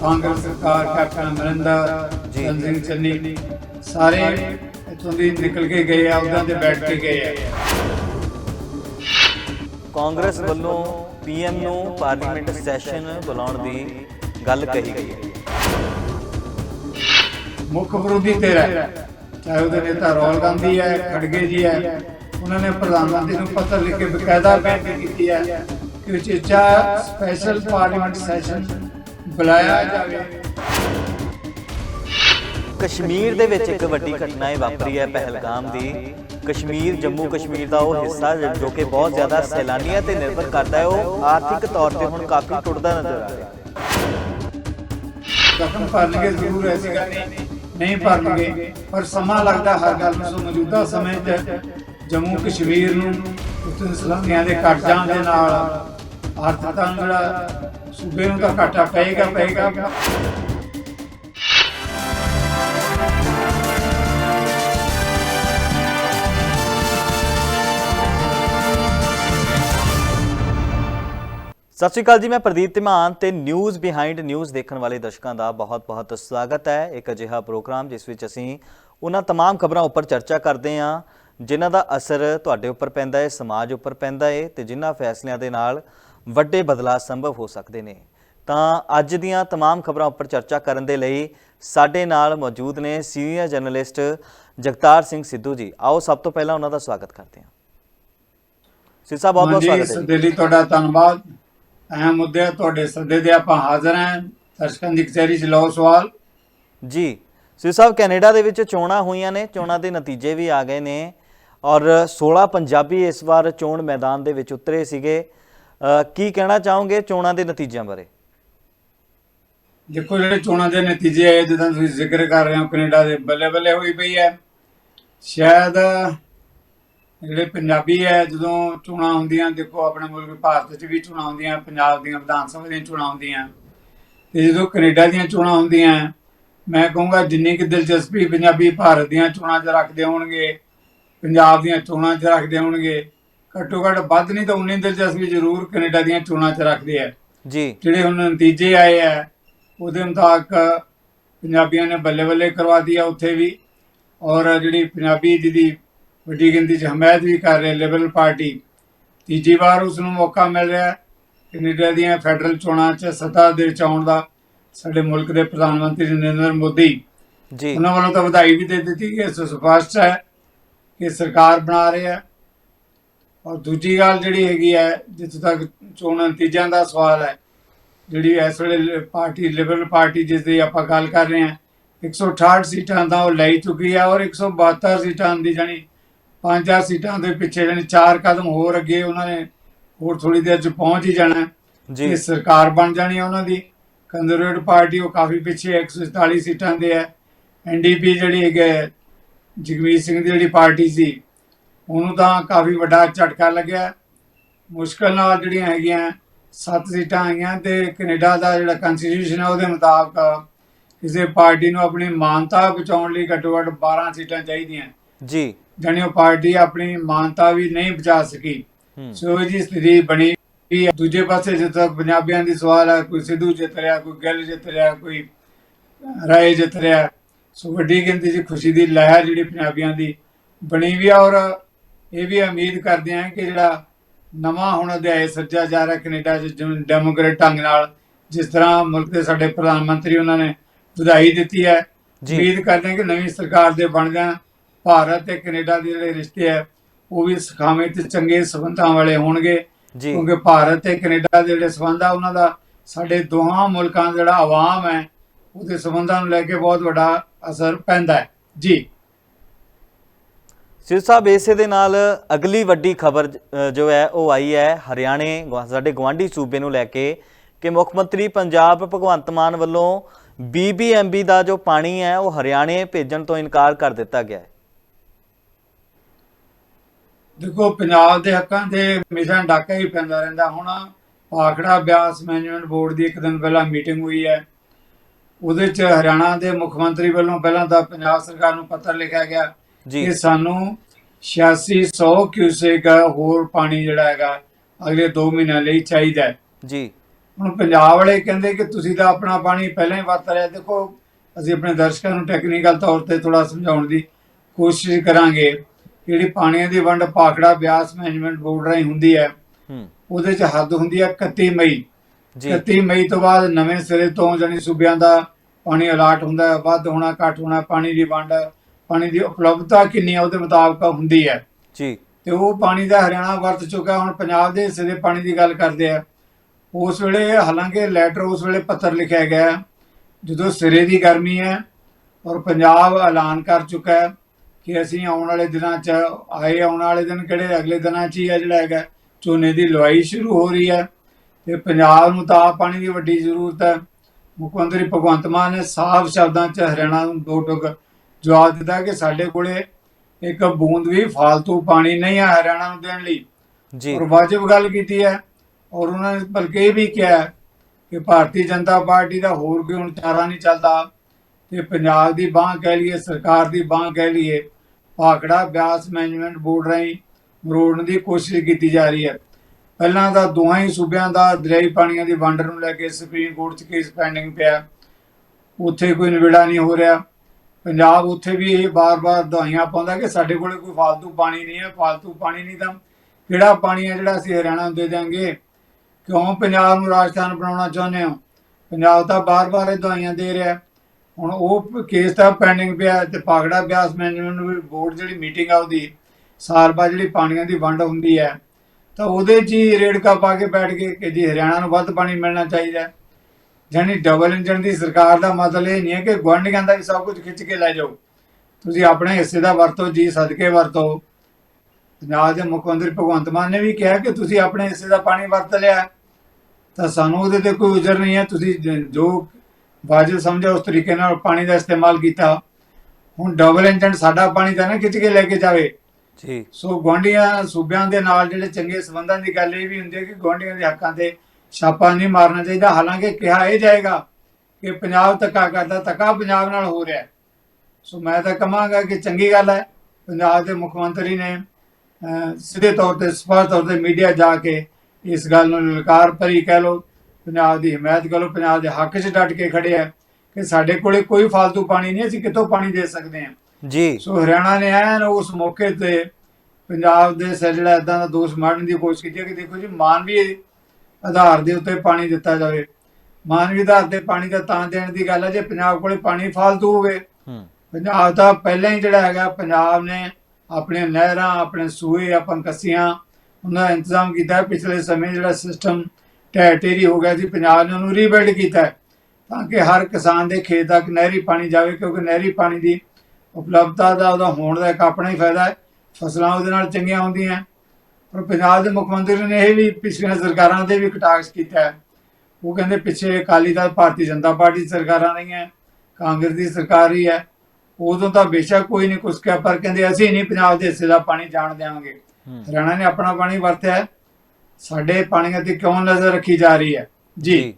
ਕਾਂਗਰਸ ਸਰਕਾਰ ਕੈਪਟਨ ਅਮਰਿੰਦਰ ਸਿੰਘ ਚੰਨੀ ਸਾਰੇ ਇੱਥੋਂ ਦੀ ਨਿਕਲ ਕੇ ਗਏ ਆ ਉਹਨਾਂ ਦੇ ਬੈਠ ਕੇ ਗਏ ਆ। ਕਾਂਗਰਸ ਵੱਲੋਂ ਪੀਐਮ ਨੂੰ ਪਾਰਲੀਮੈਂਟ ਸੈਸ਼ਨ ਬੁਲਾਉਣ ਦੀ ਗੱਲ ਕਹੀ ਗਈ ਹੈ। ਮੁੱਖ ਵਿਰੋਧੀ ਧਿਰ ਹੈ। ਚਾਹੇ ਉਹਦੇ ਨੇਤਾ ਰਾਹੁਲ ਗਾਂਧੀ ਹੈ ਖੜਗੇ ਜੀ ਹੈ ਉਹਨਾਂ ਨੇ ਪ੍ਰਧਾਨ ਮੰਤਰੀ ਨੂੰ ਪੱਤਰ ਲਿਖ ਕੇ ਬਕਾਇਦਾ ਬੇਨਤੀ ਕੀਤੀ ਹੈ ਕਿ ਉਚੇਚਾ ਸਪੈਸ਼ਲ ਪਾਰਲੀਮੈਂਟ ਸੈਸ਼ਨ ਬੁਲਾਇਆ ਜਾਵੇ। ਕਸ਼ਮੀਰ ਦੇ ਵਿੱਚ ਇੱਕ ਵੱਡੀ ਘਟਨਾ ਇਹ ਵਾਪਰੀ ਹੈ ਪਹਿਲਗਾਮ ਦੀ। ਕਸ਼ਮੀਰ, ਜੰਮੂ ਕਸ਼ਮੀਰ ਦਾ ਉਹ ਹਿੱਸਾ ਜੋ ਕਿ ਬਹੁਤ ਜ਼ਿਆਦਾ ਸੈਲਾਨੀਆਂ ਤੇ ਨਿਰਭਰ ਕਰਦਾ ਹੈ, ਉਹ ਆਰਥਿਕ ਤੌਰ ਤੇ ਹੁਣ ਕਾਫੀ ਟੁੱਟਦਾ ਨਜ਼ਰ ਆ ਰਿਹਾ ਜ਼ਖਮ ਭਰਨਗੇ ਜ਼ਰੂਰ ਐਸੀ ਗੱਲ ਨਹੀਂ। ਨਹੀਂ ਭਰਨਗੇ ਪਰ ਸਮਾਂ ਲੱਗਦਾ ਹਰ ਗੱਲ ਨੂੰ, ਮੌਜੂਦਾ ਸਮੇਂ 'ਚ ਜੰਮੂ ਕਸ਼ਮੀਰ ਨੂੰ, ਉੱਥੇ ਸਲਾਮੀਆਂ ਦੇ ਘਟ ਜਾਣ ਦੇ ਨਾਲ ਆਰਥਿਕਤਾ ਨੂੰ ਜਿਹੜਾ ਸੂਬੇ ਨੂੰ ਤਾਂ ਘਾਟਾ ਪਏਗਾ ਪਏਗਾ। ਸਤਿ ਸ਼੍ਰੀ ਅਕਾਲ ਜੀ ਮੈਂ ਪ੍ਰਦੀਪ ਧੀਮਾਨ ਤੇ ਨਿਊਜ਼ ਬਿਹਾਈਂਡ ਨਿਊਜ਼ ਦੇਖਣ ਵਾਲੇ ਦਰਸ਼ਕਾਂ ਦਾ ਬਹੁਤ-ਬਹੁਤ ਸਵਾਗਤ ਹੈ ਇੱਕ ਅਜਿਹਾ ਪ੍ਰੋਗਰਾਮ ਜਿਸ ਵਿੱਚ ਅਸੀਂ ਉਹਨਾਂ तमाम ਖਬਰਾਂ ਉੱਪਰ ਚਰਚਾ ਕਰਦੇ ਹਾਂ ਜਿਨ੍ਹਾਂ ਦਾ ਅਸਰ ਤੁਹਾਡੇ ਉੱਪਰ ਪੈਂਦਾ ਹੈ ਸਮਾਜ ਉੱਪਰ ਪੈਂਦਾ ਹੈ ਤੇ ਜਿਨ੍ਹਾਂ ਫੈਸਲਿਆਂ ਦੇ ਨਾਲ ਵੱਡੇ ਬਦਲਾਅ ਸੰਭਵ ਹੋ ਸਕਦੇ ਨੇ ਤਾਂ ਅੱਜ ਦੀਆਂ तमाम ਖਬਰਾਂ ਉੱਪਰ ਚਰਚਾ ਕਰਨ ਦੇ ਲਈ ਸਾਡੇ ਨਾਲ ਮੌਜੂਦ ਨੇ ਸੀਨੀਅਰ ਜਰਨਲਿਸਟ ਜਗਤਾਰ ਸਿੰਘ ਸਿੱਧੂ ਜੀ ਆਓ ਸਭ ਤੋਂ ਪਹਿਲਾਂ ਉਹਨਾਂ ਦਾ ਸਵਾਗਤ ਕਰਦੇ ਹਾਂ ਸਿੱਧੂ ਸਾਹਿਬ ਬਹੁਤ ਬਹੁਤ ਹਾਂਜੀ ਸਵਾਗਤ ਹੈ ਜੀ। ਸਦੇ ਲਈ ਤੁਹਾਡਾ ਧੰਨਵਾਦ ਅਹਿਮ ਮੁੱਦੇ ਤੁਹਾਡੇ ਸੱਦੇ ਦੇ ਆਪਾਂ ਹਾਜ਼ਰ ਹਾਂ। ਦਰਸ਼ਕਾਂ ਦੀ ਕਚਹਿਰੀ 'ਚ ਲਓ ਸਵਾਲ। ਜੀ ਸਿਰ ਸਾਹਿਬ ਕੈਨੇਡਾ ਦੇ ਵਿੱਚ ਚੋਣਾਂ ਹੋਈਆਂ ਨੇ ਚੋਣਾਂ ਦੇ ਨਤੀਜੇ ਵੀ ਆ ਗਏ ਨੇ ਔਰ 16 ਪੰਜਾਬੀ ਇਸ ਵਾਰ ਚੋਣ ਮੈਦਾਨ ਦੇ ਵਿੱਚ ਉਤਰੇ ਸੀਗੇ। ਕੀ ਕਹਿਣਾ ਚਾਹੋਗੇ ਚੋਣਾਂ ਦੇ ਨਤੀਜਿਆਂ ਬਾਰੇ? ਦੇਖੋ ਜਿਹੜੇ ਚੋਣਾਂ ਦੇ ਨਤੀਜੇ ਆਏ ਜਿੱਦਾਂ ਤੁਸੀਂ ਜ਼ਿਕਰ ਕਰ ਰਹੇ ਹੋ ਕੈਨੇਡਾ ਦੇ ਬੱਲੇ ਬੱਲੇ ਹੋਈ ਪਈ ਹੈ। ਸ਼ਾਇਦ ਜਿਹੜੇ ਪੰਜਾਬੀ ਹੈ ਜਦੋਂ ਚੋਣਾਂ ਹੁੰਦੀਆਂ ਦੇਖੋ ਆਪਣੇ ਮੁਲਕ ਭਾਰਤ 'ਚ ਵੀ ਚੋਣਾਂ ਹੁੰਦੀਆਂ ਪੰਜਾਬ ਦੀਆਂ ਵਿਧਾਨ ਸਭਾ ਦੀਆਂ ਚੋਣਾਂ ਹੁੰਦੀਆਂ। ਤੇ ਜਦੋਂ ਕੈਨੇਡਾ ਦੀਆਂ ਚੋਣਾਂ ਹੁੰਦੀਆਂ ਮੈਂ ਕਹੂੰਗਾ ਜਿੰਨੀ ਕਿ ਦਿਲਚਸਪੀ ਪੰਜਾਬੀ ਭਾਰਤ ਦੀਆਂ ਚੋਣਾਂ 'ਚ ਰੱਖਦੇ ਹੋਣਗੇ ਪੰਜਾਬ ਦੀਆਂ ਚੋਣਾਂ 'ਚ ਰੱਖਦੇ ਹੋਣਗੇ ਘੱਟੋ ਘੱਟ ਵੱਧ ਨਹੀਂ ਤਾਂ ਉਨੀ ਦਿਲਚਸਪੀ ਜ਼ਰੂਰ ਕੈਨੇਡਾ ਦੀਆਂ ਚੋਣਾਂ 'ਚ ਰੱਖਦੇ ਆ। ਜੀ। ਜਿਹੜੇ ਹੁਣ ਨਤੀਜੇ ਆਏ ਆ ਉਹਦੇ ਮੁਤਾਬਕ ਪੰਜਾਬੀਆਂ ਨੇ ਬੱਲੇ ਬੱਲੇ ਕਰਵਾ ਦਿਆ ਉੱਥੇ ਵੀ। ਔਰ ਜਿਹੜੀ ਪੰਜਾਬੀ ਦੀ ਵੱਡੀ ਗਿਣਤੀ 'ਚ ਹਮਾਇਤ ਵੀ ਕਰ ਰਹੇ ਲਿਬਰਲ ਪਾਰਟੀ ਤੀਜੀ ਵਾਰ ਉਸ ਨੂੰ ਮੌਕਾ ਮਿਲ ਰਿਹਾ ਹੈ। ਕੈਨੇਡਾ ਦੀਆਂ ਫੈਡਰਲ ਚੋਣਾਂ 'ਚ ਸੱਤਾ ਦੇ ਵਿੱਚ ਆਉਣ ਦਾ ਸਾਡੇ ਮੁਲਕ ਦੇ ਪ੍ਰਧਾਨ ਮੰਤਰੀ ਨਰਿੰਦਰ ਮੋਦੀ। ਜੀ। ਉਹਨਾਂ ਵੱਲੋਂ ਤਾਂ ਵਧਾਈ ਵੀ ਦੇ ਦਿੱਤੀ ਕਿ ਇਸ ਸਪਸ਼ਟ ਹੈ ਕਿ ਸਰਕਾਰ ਬਣਾ ਰਹੇ ਆ ਔਰ ਦੂਜੀ ਗੱਲ ਜਿਹੜੀ ਹੈਗੀ ਹੈ ਜਿੱਥੇ ਤੱਕ ਚੋਣ ਨਤੀਜਿਆਂ ਦਾ ਸਵਾਲ ਹੈ ਜਿਹੜੀ ਇਸ ਵੇਲੇ ਪਾਰਟੀ ਲਿਬਰਲ ਪਾਰਟੀ ਜਿਸ ਦੀ ਆਪਾਂ ਗੱਲ ਕਰ ਰਹੇ ਹਾਂ 168 ਸੀਟਾਂ ਦਾ ਉਹ ਲੈ ਚੁੱਕੀ ਹੈ ਔਰ 172 ਸੀਟਾਂ ਦੀ ਜਾਣੀ ਪੰਜ ਚਾਰ ਸੀਟਾਂ ਦੇ ਪਿੱਛੇ ਜਾਣੀ ਚਾਰ ਕਦਮ ਹੋਰ ਅੱਗੇ ਉਹਨਾਂ ਨੇ ਹੋਰ ਥੋੜੀ ਦੇਰ ਚ ਪਹੁੰਚ ਹੀ ਜਾਣਾ। ਜੀ। ਇਹ ਸਰਕਾਰ ਬਣ ਜਾਣੀ ਹੈ ਉਹਨਾਂ ਦੀ। ਕੰਜ਼ਰਵੇਟਿਵ ਪਾਰਟੀ ਉਹ ਕਾਫੀ ਪਿੱਛੇ ਹੈ, 144 ਸੀਟਾਂ ਦੇ ਹੈ ਐਨਡੀਪੀ ਜਿਹੜੀ ਹੈਗੇ ਜਗਮੀਤ ਸਿੰਘ ਦੀ ਜਿਹੜੀ ਪਾਰਟੀ ਸੀ ਉਹਨੂੰ ਤਾਂ ਕਾਫੀ ਵੱਡਾ ਝਟਕਾ ਲੱਗਿਆ। ਮੁਸ਼ਕਲ ਨਾਲ ਜਿਹੜੀਆਂ ਹੈਗੀਆਂ ਸੱਤ ਸੀਟਾਂ ਆਈਆਂ ਤੇ ਕੈਨੇਡਾ ਦਾ ਜਿਹੜਾ ਕਨਸਟੀਟਿਊਸ਼ਨ ਹੈ ਉਹਦੇ ਮੁਤਾਬਕ ਕਿਸੇ ਪਾਰਟੀ ਨੂੰ ਆਪਣੀ ਮਾਨਤਾ ਬਚਾਉਣ ਲਈ ਘੱਟੋ ਘੱਟ 12 ਸੀਟਾਂ ਚਾਹੀਦੀਆਂ। ਜੀ। ਜਾਣੀ ਉਹ ਪਾਰਟੀ ਆਪਣੀ ਮਾਨਤਾ ਵੀ ਨਹੀਂ ਬਚਾ ਸਕੀ। ਸੋ ਜੀ ਸਥਿਤੀ ਬਣੀ ਹੈ ਦੂਜੇ ਪਾਸੇ ਜਿੱਥੇ ਪੰਜਾਬੀਆਂ ਦੀ ਸਵਾਲ ਹੈ ਕੋਈ ਸਿੱਧੂ ਜਿੱਤ ਰਿਹਾ ਕੋਈ ਗਿੱਲ ਜਿੱਤ ਰਿਹਾ ਕੋਈ ਰਾਏ ਜਿੱਤ ਰਿਹਾ। ਸੋ ਵੱਡੀ ਗਿਣਤੀ 'ਚ ਖੁਸ਼ੀ ਦੀ ਲਹਿਰ ਜਿਹੜੀ ਪੰਜਾਬੀਆਂ ਦੀ ਬਣੀ ਵੀ ਆ ਔਰ ਇਹ ਵੀ ਉਮੀਦ ਕਰਦੇ ਹਾਂ ਕਿ ਜਿਹੜਾ ਨਵਾਂ ਹੁਣ ਅਧਿਆਇ ਸੱਜਾ ਜਾ ਰਿਹਾ ਕੈਨੇਡਾ 'ਚ ਡੈਮੋਕ੍ਰੇਟ ਢੰਗ ਨਾਲ ਜਿਸ ਤਰ੍ਹਾਂ ਮੁਲਕ ਦੇ ਸਾਡੇ ਪ੍ਰਧਾਨ ਮੰਤਰੀ ਉਹਨਾਂ ਨੇ ਵਧਾਈ ਦਿੱਤੀ ਹੈ। ਉਮੀਦ ਕਰਦੇ ਹਾਂ ਕਿ ਨਵੀਂ ਸਰਕਾਰ ਦੇ ਬਣਦਿਆਂ ਭਾਰਤ ਤੇ ਕੈਨੇਡਾ ਦੇ ਜਿਹੜੇ ਰਿਸ਼ਤੇ ਹੈ ਉਹ ਵੀ ਸੁਖਾਵੇਂ ਤੇ ਚੰਗੇ ਸਬੰਧਾਂ ਵਾਲੇ ਹੋਣਗੇ। ਕਿਉਂਕਿ ਭਾਰਤ ਤੇ ਕੈਨੇਡਾ ਦੇ ਜਿਹੜੇ ਸਬੰਧ ਆ ਉਹਨਾਂ ਦਾ ਸਾਡੇ ਦੋਹਾਂ ਮੁਲਕਾਂ ਦਾ ਜਿਹੜਾ ਆਵਾਮ ਹੈ ਉਹਦੇ ਸਬੰਧਾਂ ਨੂੰ ਲੈ ਕੇ ਬਹੁਤ ਵੱਡਾ ਅਸਰ ਪੈਂਦਾ ਹੈ। ਜੀ। ਸਿਰ ਸਾਹਿਬ ਇਸੇ ਦੇ ਨਾਲ ਅਗਲੀ ਵੱਡੀ ਖਬਰ ਜੋ ਹੈ ਉਹ ਆਈ ਹੈ ਹਰਿਆਣੇ ਸਾਡੇ ਗਵਾਂਢੀ ਸੂਬੇ ਨੂੰ ਲੈ ਕੇ ਕਿ ਮੁੱਖ ਮੰਤਰੀ ਪੰਜਾਬ ਭਗਵੰਤ ਮਾਨ ਵੱਲੋਂ ਬੀਬੀਐਮਬੀ ਦਾ ਜੋ ਪਾਣੀ ਹੈ ਉਹ ਹਰਿਆਣੇ ਭੇਜਣ ਤੋਂ ਇਨਕਾਰ ਕਰ ਦਿੱਤਾ ਗਿਆ ਹੈ। ਦੇਖੋ ਪੰਜਾਬ ਦੇ ਹੱਕਾਂ ਤੇ ਹਮੇਸ਼ਾ ਡਾਕਾ ਹੀ ਪੈਂਦਾ ਰਹਿੰਦਾ। ਹੁਣ ਪਾਖੜਾ ਬਿਆਸ ਮੈਨੇਜਮੈਂਟ ਬੋਰਡ ਦੀ ਇੱਕ ਦਿਨ ਪਹਿਲਾਂ ਮੀਟਿੰਗ ਹੋਈ ਹੈ। ਉਹਦੇ ਚ ਹਰਿਆਣਾ ਦੇ ਮੁੱਖ ਮੰਤਰੀ ਵੱਲੋਂ ਪਹਿਲਾਂ ਤਾਂ ਪੰਜਾਬ ਸਰਕਾਰ ਨੂੰ ਪੱਤਰ ਲਿਖਿਆ ਗਿਆ ਕਿ ਸਾਨੂੰ 8600 ਕਿਊਸੇਕ ਹੋਰ ਪਾਣੀ ਜਿਹੜਾ ਹੈਗਾ ਅਗਲੇ 2 ਮਹੀਨਿਆਂ ਲਈ ਚਾਹੀਦਾ ਜੀ। ਹੁਣ ਪੰਜਾਬ ਵਾਲੇ ਕਹਿੰਦੇ ਕਿ ਤੁਸੀਂ ਤਾਂ ਆਪਣਾ ਪਾਣੀ ਪਹਿਲਾਂ ਹੀ ਵਰਤ ਲਿਆ। ਦੇਖੋ ਅਸੀਂ ਆਪਣੇ ਦਰਸ਼ਕਾਂ ਨੂੰ ਟੈਕਨੀਕਲ ਤੌਰ ਤੇ ਥੋੜਾ ਸਮਝਾਉਣ ਦੀ ਕੋਸ਼ਿਸ਼ ਕਰਾਂਗੇ। ਜਿਹੜੀ ਪਾਣੀਆਂ ਦੀ ਵੰਡ ਪਾਖੜਾ ਬਿਆਸ ਮੈਨੇਜਮੈਂਟ ਬੋਰਡ ਰਾਹੀਂ ਹੁੰਦੀ ਹੈ ਹੂੰ। ਉਹਦੇ 'ਚ ਹੱਦ ਹੁੰਦੀ ਹੈ 31 ਮਈ। ਜੀ। 31 ਮਈ ਤੋਂ ਬਾਅਦ ਨਵੇਂ ਸਿਰੇ ਤੋਂ ਜਾਨੀ ਸੂਬਿਆਂ ਦਾ ਪਾਣੀ ਅਲਾਟ ਹੁੰਦਾ ਹੈ ਵੱਧ ਹੋਣਾ ਘੱਟ ਹੋਣਾ ਪਾਣੀ ਦੀ ਵੰਡ ਪਾਣੀ ਦੀ ਉਪਲਬਧਤਾ ਕਿੰਨੀ ਹੈ ਉਹਦੇ ਮੁਤਾਬਕ ਹੁੰਦੀ ਹੈ। ਜੀ। ਤੇ ਉਹ ਪਾਣੀ ਦਾ ਹਰਿਆਣਾ ਵਰਤ ਚੁੱਕਾ ਹੁਣ ਪੰਜਾਬ ਦੇ ਹਿੱਸੇ ਦੇ ਪਾਣੀ ਦੀ ਗੱਲ ਕਰਦੇ ਆ। ਉਸ ਵੇਲੇ ਹਾਲਾਂਕਿ ਲੈਟਰ ਉਸ ਵੇਲੇ ਪੱਤਰ ਲਿਖਿਆ ਗਿਆ ਜਦੋਂ ਸਿਰੇ ਦੀ ਗਰਮੀ ਹੈ ਔਰ ਪੰਜਾਬ ਐਲਾਨ ਕਰ ਚੁੱਕਾ ਹੈ ਕਿ ਅਸੀਂ ਆਉਣ ਵਾਲੇ ਦਿਨਾਂ 'ਚ ਆਏ ਆਉਣ ਵਾਲੇ ਦਿਨ ਕਿਹੜੇ? ਅਗਲੇ ਦਿਨਾਂ 'ਚ ਹੀ ਹੈ ਜਿਹੜਾ ਹੈਗਾ। ਝੋਨੇ ਦੀ ਲਵਾਈ ਸ਼ੁਰੂ ਹੋ ਰਹੀ ਹੈ ਤੇ ਪੰਜਾਬ ਨੂੰ ਤਾਂ ਪਾਣੀ ਦੀ ਵੱਡੀ ਜ਼ਰੂਰਤ ਹੈ। ਮੁੱਖ ਮੰਤਰੀ ਭਗਵੰਤ ਮਾਨ ਨੇ ਸਾਫ਼ ਸ਼ਬਦਾਂ 'ਚ ਹਰਿਆਣਾ ਨੂੰ ਦੋ ਟੁਕ ਜਵਾਬ ਦਿੱਤਾ ਕਿ ਸਾਡੇ ਕੋਲੇ ਇੱਕ ਬੂੰਦ ਵੀ ਫालतू ਪਾਣੀ ਨਹੀਂ ਹੈ ਹਰਿਆਣਾ ਨੂੰ ਦੇਣ ਲਈ। ਜੀ। ਔਰ ਵਾਜਬ ਗੱਲ ਕੀਤੀ ਹੈ ਔਰ ਉਹਨਾਂ ਨੇ ਬਲਕਿ ਇਹ ਵੀ ਕਿਹਾ ਕਿ ਭਾਰਤੀ ਜਨਤਾ ਪਾਰਟੀ ਦਾ ਹੋਰ ਕੋਈ ਹੁਣ ਚਾਰਾ ਨਹੀਂ ਚੱਲਦਾ ਤੇ ਪੰਜਾਬ ਦੀ ਬਾਹ ਕਹਿ ਲਈਏ ਸਰਕਾਰ ਦੀ ਬਾਹ ਕਹਿ ਲਈਏ ਭਾਖੜਾ ਬਿਆਸ ਮੈਨੇਜਮੈਂਟ ਬੋਰਡ ਰਾਹੀਂ ਮਰੋੜਨ ਦੀ ਕੋਸ਼ਿਸ਼ ਕੀਤੀ ਜਾ ਰਹੀ ਹੈ। ਪਹਿਲਾਂ ਤਾਂ ਦੋਹਾਂ ਹੀ ਸੂਬਿਆਂ ਦਾ ਦਰਿਆਈ ਪਾਣੀਆਂ ਦੀ ਵੰਡ ਨੂੰ ਲੈ ਕੇ ਸੁਪਰੀਮ ਕੋਰਟ 'ਚ ਕੇਸ ਪੈਂਡਿੰਗ ਪਿਆ। ਉੱਥੇ ਕੋਈ ਨਿਬੜਾ ਨਹੀਂ ਹੋ ਰਿਹਾ। ਪੰਜਾਬ ਉੱਥੇ ਵੀ ਇਹ ਬਾਰ-ਬਾਰ ਦਹਾਈਆਂ ਪਾਉਂਦਾ ਕਿ ਸਾਡੇ ਕੋਲੇ ਕੋਈ ਫालतू ਪਾਣੀ ਨਹੀਂ ਹੈ ਫालतू ਪਾਣੀ ਨਹੀਂ ਤਾਂ ਕਿਹੜਾ ਪਾਣੀ ਹੈ ਜਿਹੜਾ ਅਸੀਂ ਹਰਿਆਣਾ ਨੂੰ ਦੇ ਦਾਂਗੇ ਕਿਉਂ ਪੰਜਾਬ ਨੂੰ ਰਾਜਸਥਾਨ ਬਣਾਉਣਾ ਚਾਹੁੰਦੇ ਹੋ? ਪੰਜਾਬ ਤਾਂ ਬਾਰ-ਬਾਰ ਇਹ ਦਹਾਈਆਂ ਦੇ ਰਿਹਾ। ਹੁਣ ਉਹ ਕੇਸ ਤਾਂ ਪੈਂਡਿੰਗ ਪਿਆ ਤੇ ਪਾਗੜਾ ਬਿਆਸ ਮੈਨੇਜਮੈਂਟ ਬੋਰਡ ਜਿਹੜੀ ਮੀਟਿੰਗ ਆ ਉਹਦੀ ਸਾਲ ਬਾਅਦ ਜਿਹੜੀ ਪਾਣੀਆਂ ਦੀ ਵੰਡ ਹੁੰਦੀ ਹੈ, ਤਾਂ ਉਹਦੇ 'ਚ ਹੀ ਰੇੜਕਾ ਪਾ ਕੇ ਬੈਠ ਗਏ ਕਿ ਜੀ ਹਰਿਆਣਾ ਨੂੰ ਵੱਧ ਪਾਣੀ ਮਿਲਣਾ ਚਾਹੀਦਾ ਹੈ। ਡਬਲ ਇੰਜਨ ਦੀ ਸਰਕਾਰ ਦਾ ਮਤਲਬ ਇਹ ਨਹੀਂ ਹੈ ਕਿ ਗੁਆਂਢੀਆਂ ਦਾ ਵੀ ਸਭ ਕੁਝ ਖਿੱਚ ਕੇ ਲੈ ਜਾਓ। ਤੁਸੀਂ ਆਪਣੇ ਹਿੱਸੇ ਦਾ ਵਰਤੋ, ਜੀ ਸਦਕੇ ਵਰਤੋ। ਪੰਜਾਬ ਦੇ ਮੁੱਖ ਮੰਤਰੀ ਭਗਵੰਤ ਮਾਨ ਨੇ ਵੀ ਕਿਹਾ ਕਿ ਤੁਸੀਂ ਆਪਣੇ ਹਿੱਸੇ ਦਾ ਪਾਣੀ ਵਰਤ ਲਿਆ ਤਾਂ ਸਾਨੂੰ ਉਹਦੇ ਤੇ ਕੋਈ ਉਜ਼ਰ ਨਹੀਂ ਹੈ, ਤੁਸੀਂ ਜੋ ਵਾਜਬ ਸਮਝਿਆ ਉਸ ਤਰੀਕੇ ਨਾਲ ਪਾਣੀ ਦਾ ਇਸਤੇਮਾਲ ਕੀਤਾ। ਹੁਣ ਡਬਲ ਇੰਜਨ ਸਾਡਾ ਪਾਣੀ ਤਾਂ ਨਾ ਖਿੱਚ ਕੇ ਲੈ ਕੇ ਜਾਵੇ। ਜੀ। ਸੋ ਗੁਆਂਢੀਆਂ ਸੂਬਿਆਂ ਦੇ ਨਾਲ ਜਿਹੜੇ ਚੰਗੇ ਸਬੰਧਾਂ ਦੀ ਗੱਲ ਇਹ ਵੀ ਹੁੰਦੀ ਹੈ ਕਿ ਗੁਆਂਢੀਆਂ ਦੇ ਹੱਕਾਂ ਤੇ ਛਾਪਾ ਨਹੀਂ ਮਾਰਨਾ ਚਾਹੀਦਾ। ਹਾਲਾਂਕਿ ਕਿਹਾ ਇਹ ਜਾਏਗਾ ਕਿ ਪੰਜਾਬ ਧੱਕਾ ਕਰਦਾ ਧੱਕਾ ਪੰਜਾਬ ਨਾਲ ਹੋ ਰਿਹਾ। ਸੋ ਮੈਂ ਤਾਂ ਕਹਾਂਗਾ ਕਿ ਚੰਗੀ ਗੱਲ ਹੈ। ਪੰਜਾਬ ਦੇ ਮੁੱਖ ਮੰਤਰੀ ਨੇ ਸਿੱਧੇ ਤੌਰ ਤੇ ਸਪਸ਼ਟ ਤੌਰ ਤੇ ਮੀਡੀਆ ਜਾ ਕੇ ਇਸ ਗੱਲ ਨੂੰ ਲਲਕਾਰ ਭਰੀ ਕਹਿ ਲੋ ਪੰਜਾਬ ਦੀ ਹਮਾਇਤ ਕਰੋ ਪੰਜਾਬ ਦੇ ਹੱਕ 'ਚ ਡਟ ਕੇ ਖੜੇ ਆ ਕਿ ਸਾਡੇ ਕੋਲੇ ਕੋਈ ਫालतू ਪਾਣੀ ਨਹੀਂ ਅਸੀਂ ਕਿੱਥੋਂ ਪਾਣੀ ਦੇ ਸਕਦੇ ਹਾਂ? ਜੀ। ਸੋ ਹਰਿਆਣਾ ਨੇ ਐਨ ਉਸ ਮੌਕੇ ਤੇ ਪੰਜਾਬ ਦੇ ਸਿਰ ਜਿਹੜਾ ਇਦਾਂ ਦਾ ਦੋਸ਼ ਮਾਰਨ ਦੀ ਕੋਸ਼ਿਸ਼ ਕੀਤੀ ਕਿ ਦੇਖੋ ਜੀ ਮਾਨਵੀ ਆਧਾਰ ਦੇ ਉੱਤੇ ਪਾਣੀ ਦਿੱਤਾ ਜਾਵੇ। ਮਾਨਵੀ ਆਧਾਰ ਤੇ ਪਾਣੀ ਦਾ ਤਾਂ ਦੇਣ ਦੀ ਗੱਲ ਆ ਜੇ ਪੰਜਾਬ ਕੋਲੇ ਪਾਣੀ ਫालतू ਹੋਵੇ। ਪੰਜਾਬ ਦਾ ਪਹਿਲਾਂ ਹੀ ਜਿਹੜਾ ਹੈਗਾ ਪੰਜਾਬ ਨੇ ਆਪਣੇ ਨਹਿਰਾਂ ਆਪਣੇ ਸੂਏ ਆਪਣ ਕਸੀਆਂ ਉਹਨਾਂ ਦਾ ਇੰਤਜ਼ਾਮ ਕੀਤਾ ਪਿਛਲੇ ਸਮੇਂ ਜਿਹੜਾ ਸਿਸਟਮ ਢਹਿ ਢੇਰੀ ਹੋ ਗਿਆ ਸੀ ਪੰਜਾਬ ਨੇ ਉਹਨੂੰ ਰੀਬਿਲਡ ਕੀਤਾ ਤਾਂ ਕਿ ਹਰ ਕਿਸਾਨ ਦੇ ਖੇਤ ਤੱਕ ਨਹਿਰੀ ਪਾਣੀ ਜਾਵੇ ਕਿਉਂਕਿ ਨਹਿਰੀ ਪਾਣੀ ਦੀ ਉਪਲਬਧਤਾ ਦਾ ਉਹਦਾ ਹੋਣ ਦਾ ਇੱਕ ਆਪਣਾ ਹੀ ਫਾਇਦਾ ਹੈ। ਫਸਲਾਂ ਉਹਦੇ ਨਾਲ ਚੰਗੀਆਂ ਹੁੰਦੀਆਂ ਪਰ ਪੰਜਾਬ ਦੇ ਮੁੱਖ ਮੰਤਰੀ ਨੇ ਇਹ ਵੀ ਪਿਛਲੀਆਂ ਸਰਕਾਰਾਂ ਦੇ ਵੀ ਕਟਾਕਸ਼ ਕੀਤਾ ਹੈ। ਉਹ ਕਹਿੰਦੇ ਪਿੱਛੇ ਅਕਾਲੀ ਦਲ ਭਾਰਤੀ ਜਨਤਾ ਪਾਰਟੀ ਸਰਕਾਰਾਂ ਨਹੀਂ ਹੈ ਕਾਂਗਰਸ ਦੀ ਸਰਕਾਰ ਹੀ ਹੈ। ਉਦੋਂ ਤਾਂ ਬੇਸ਼ੱਕ ਕੋਈ ਨਹੀਂ ਕਿਹਾ ਪਰ ਕਹਿੰਦੇ ਅਸੀਂ ਨਹੀਂ ਪੰਜਾਬ ਦੇ ਹਿੱਸੇ ਦਾ ਪਾਣੀ ਜਾਣ ਦੇਵਾਂਗੇ। ਹਰਿਆਣਾ ਨੇ ਆਪਣਾ ਪਾਣੀ ਵਰਤਿਆ। ਸਾਡੇ ਪਾਣੀਆਂ ਤੇ ਕਿਉਂ ਨਜ਼ਰ ਰੱਖੀ ਜਾ ਰਹੀ ਹੈ? ਜੀ।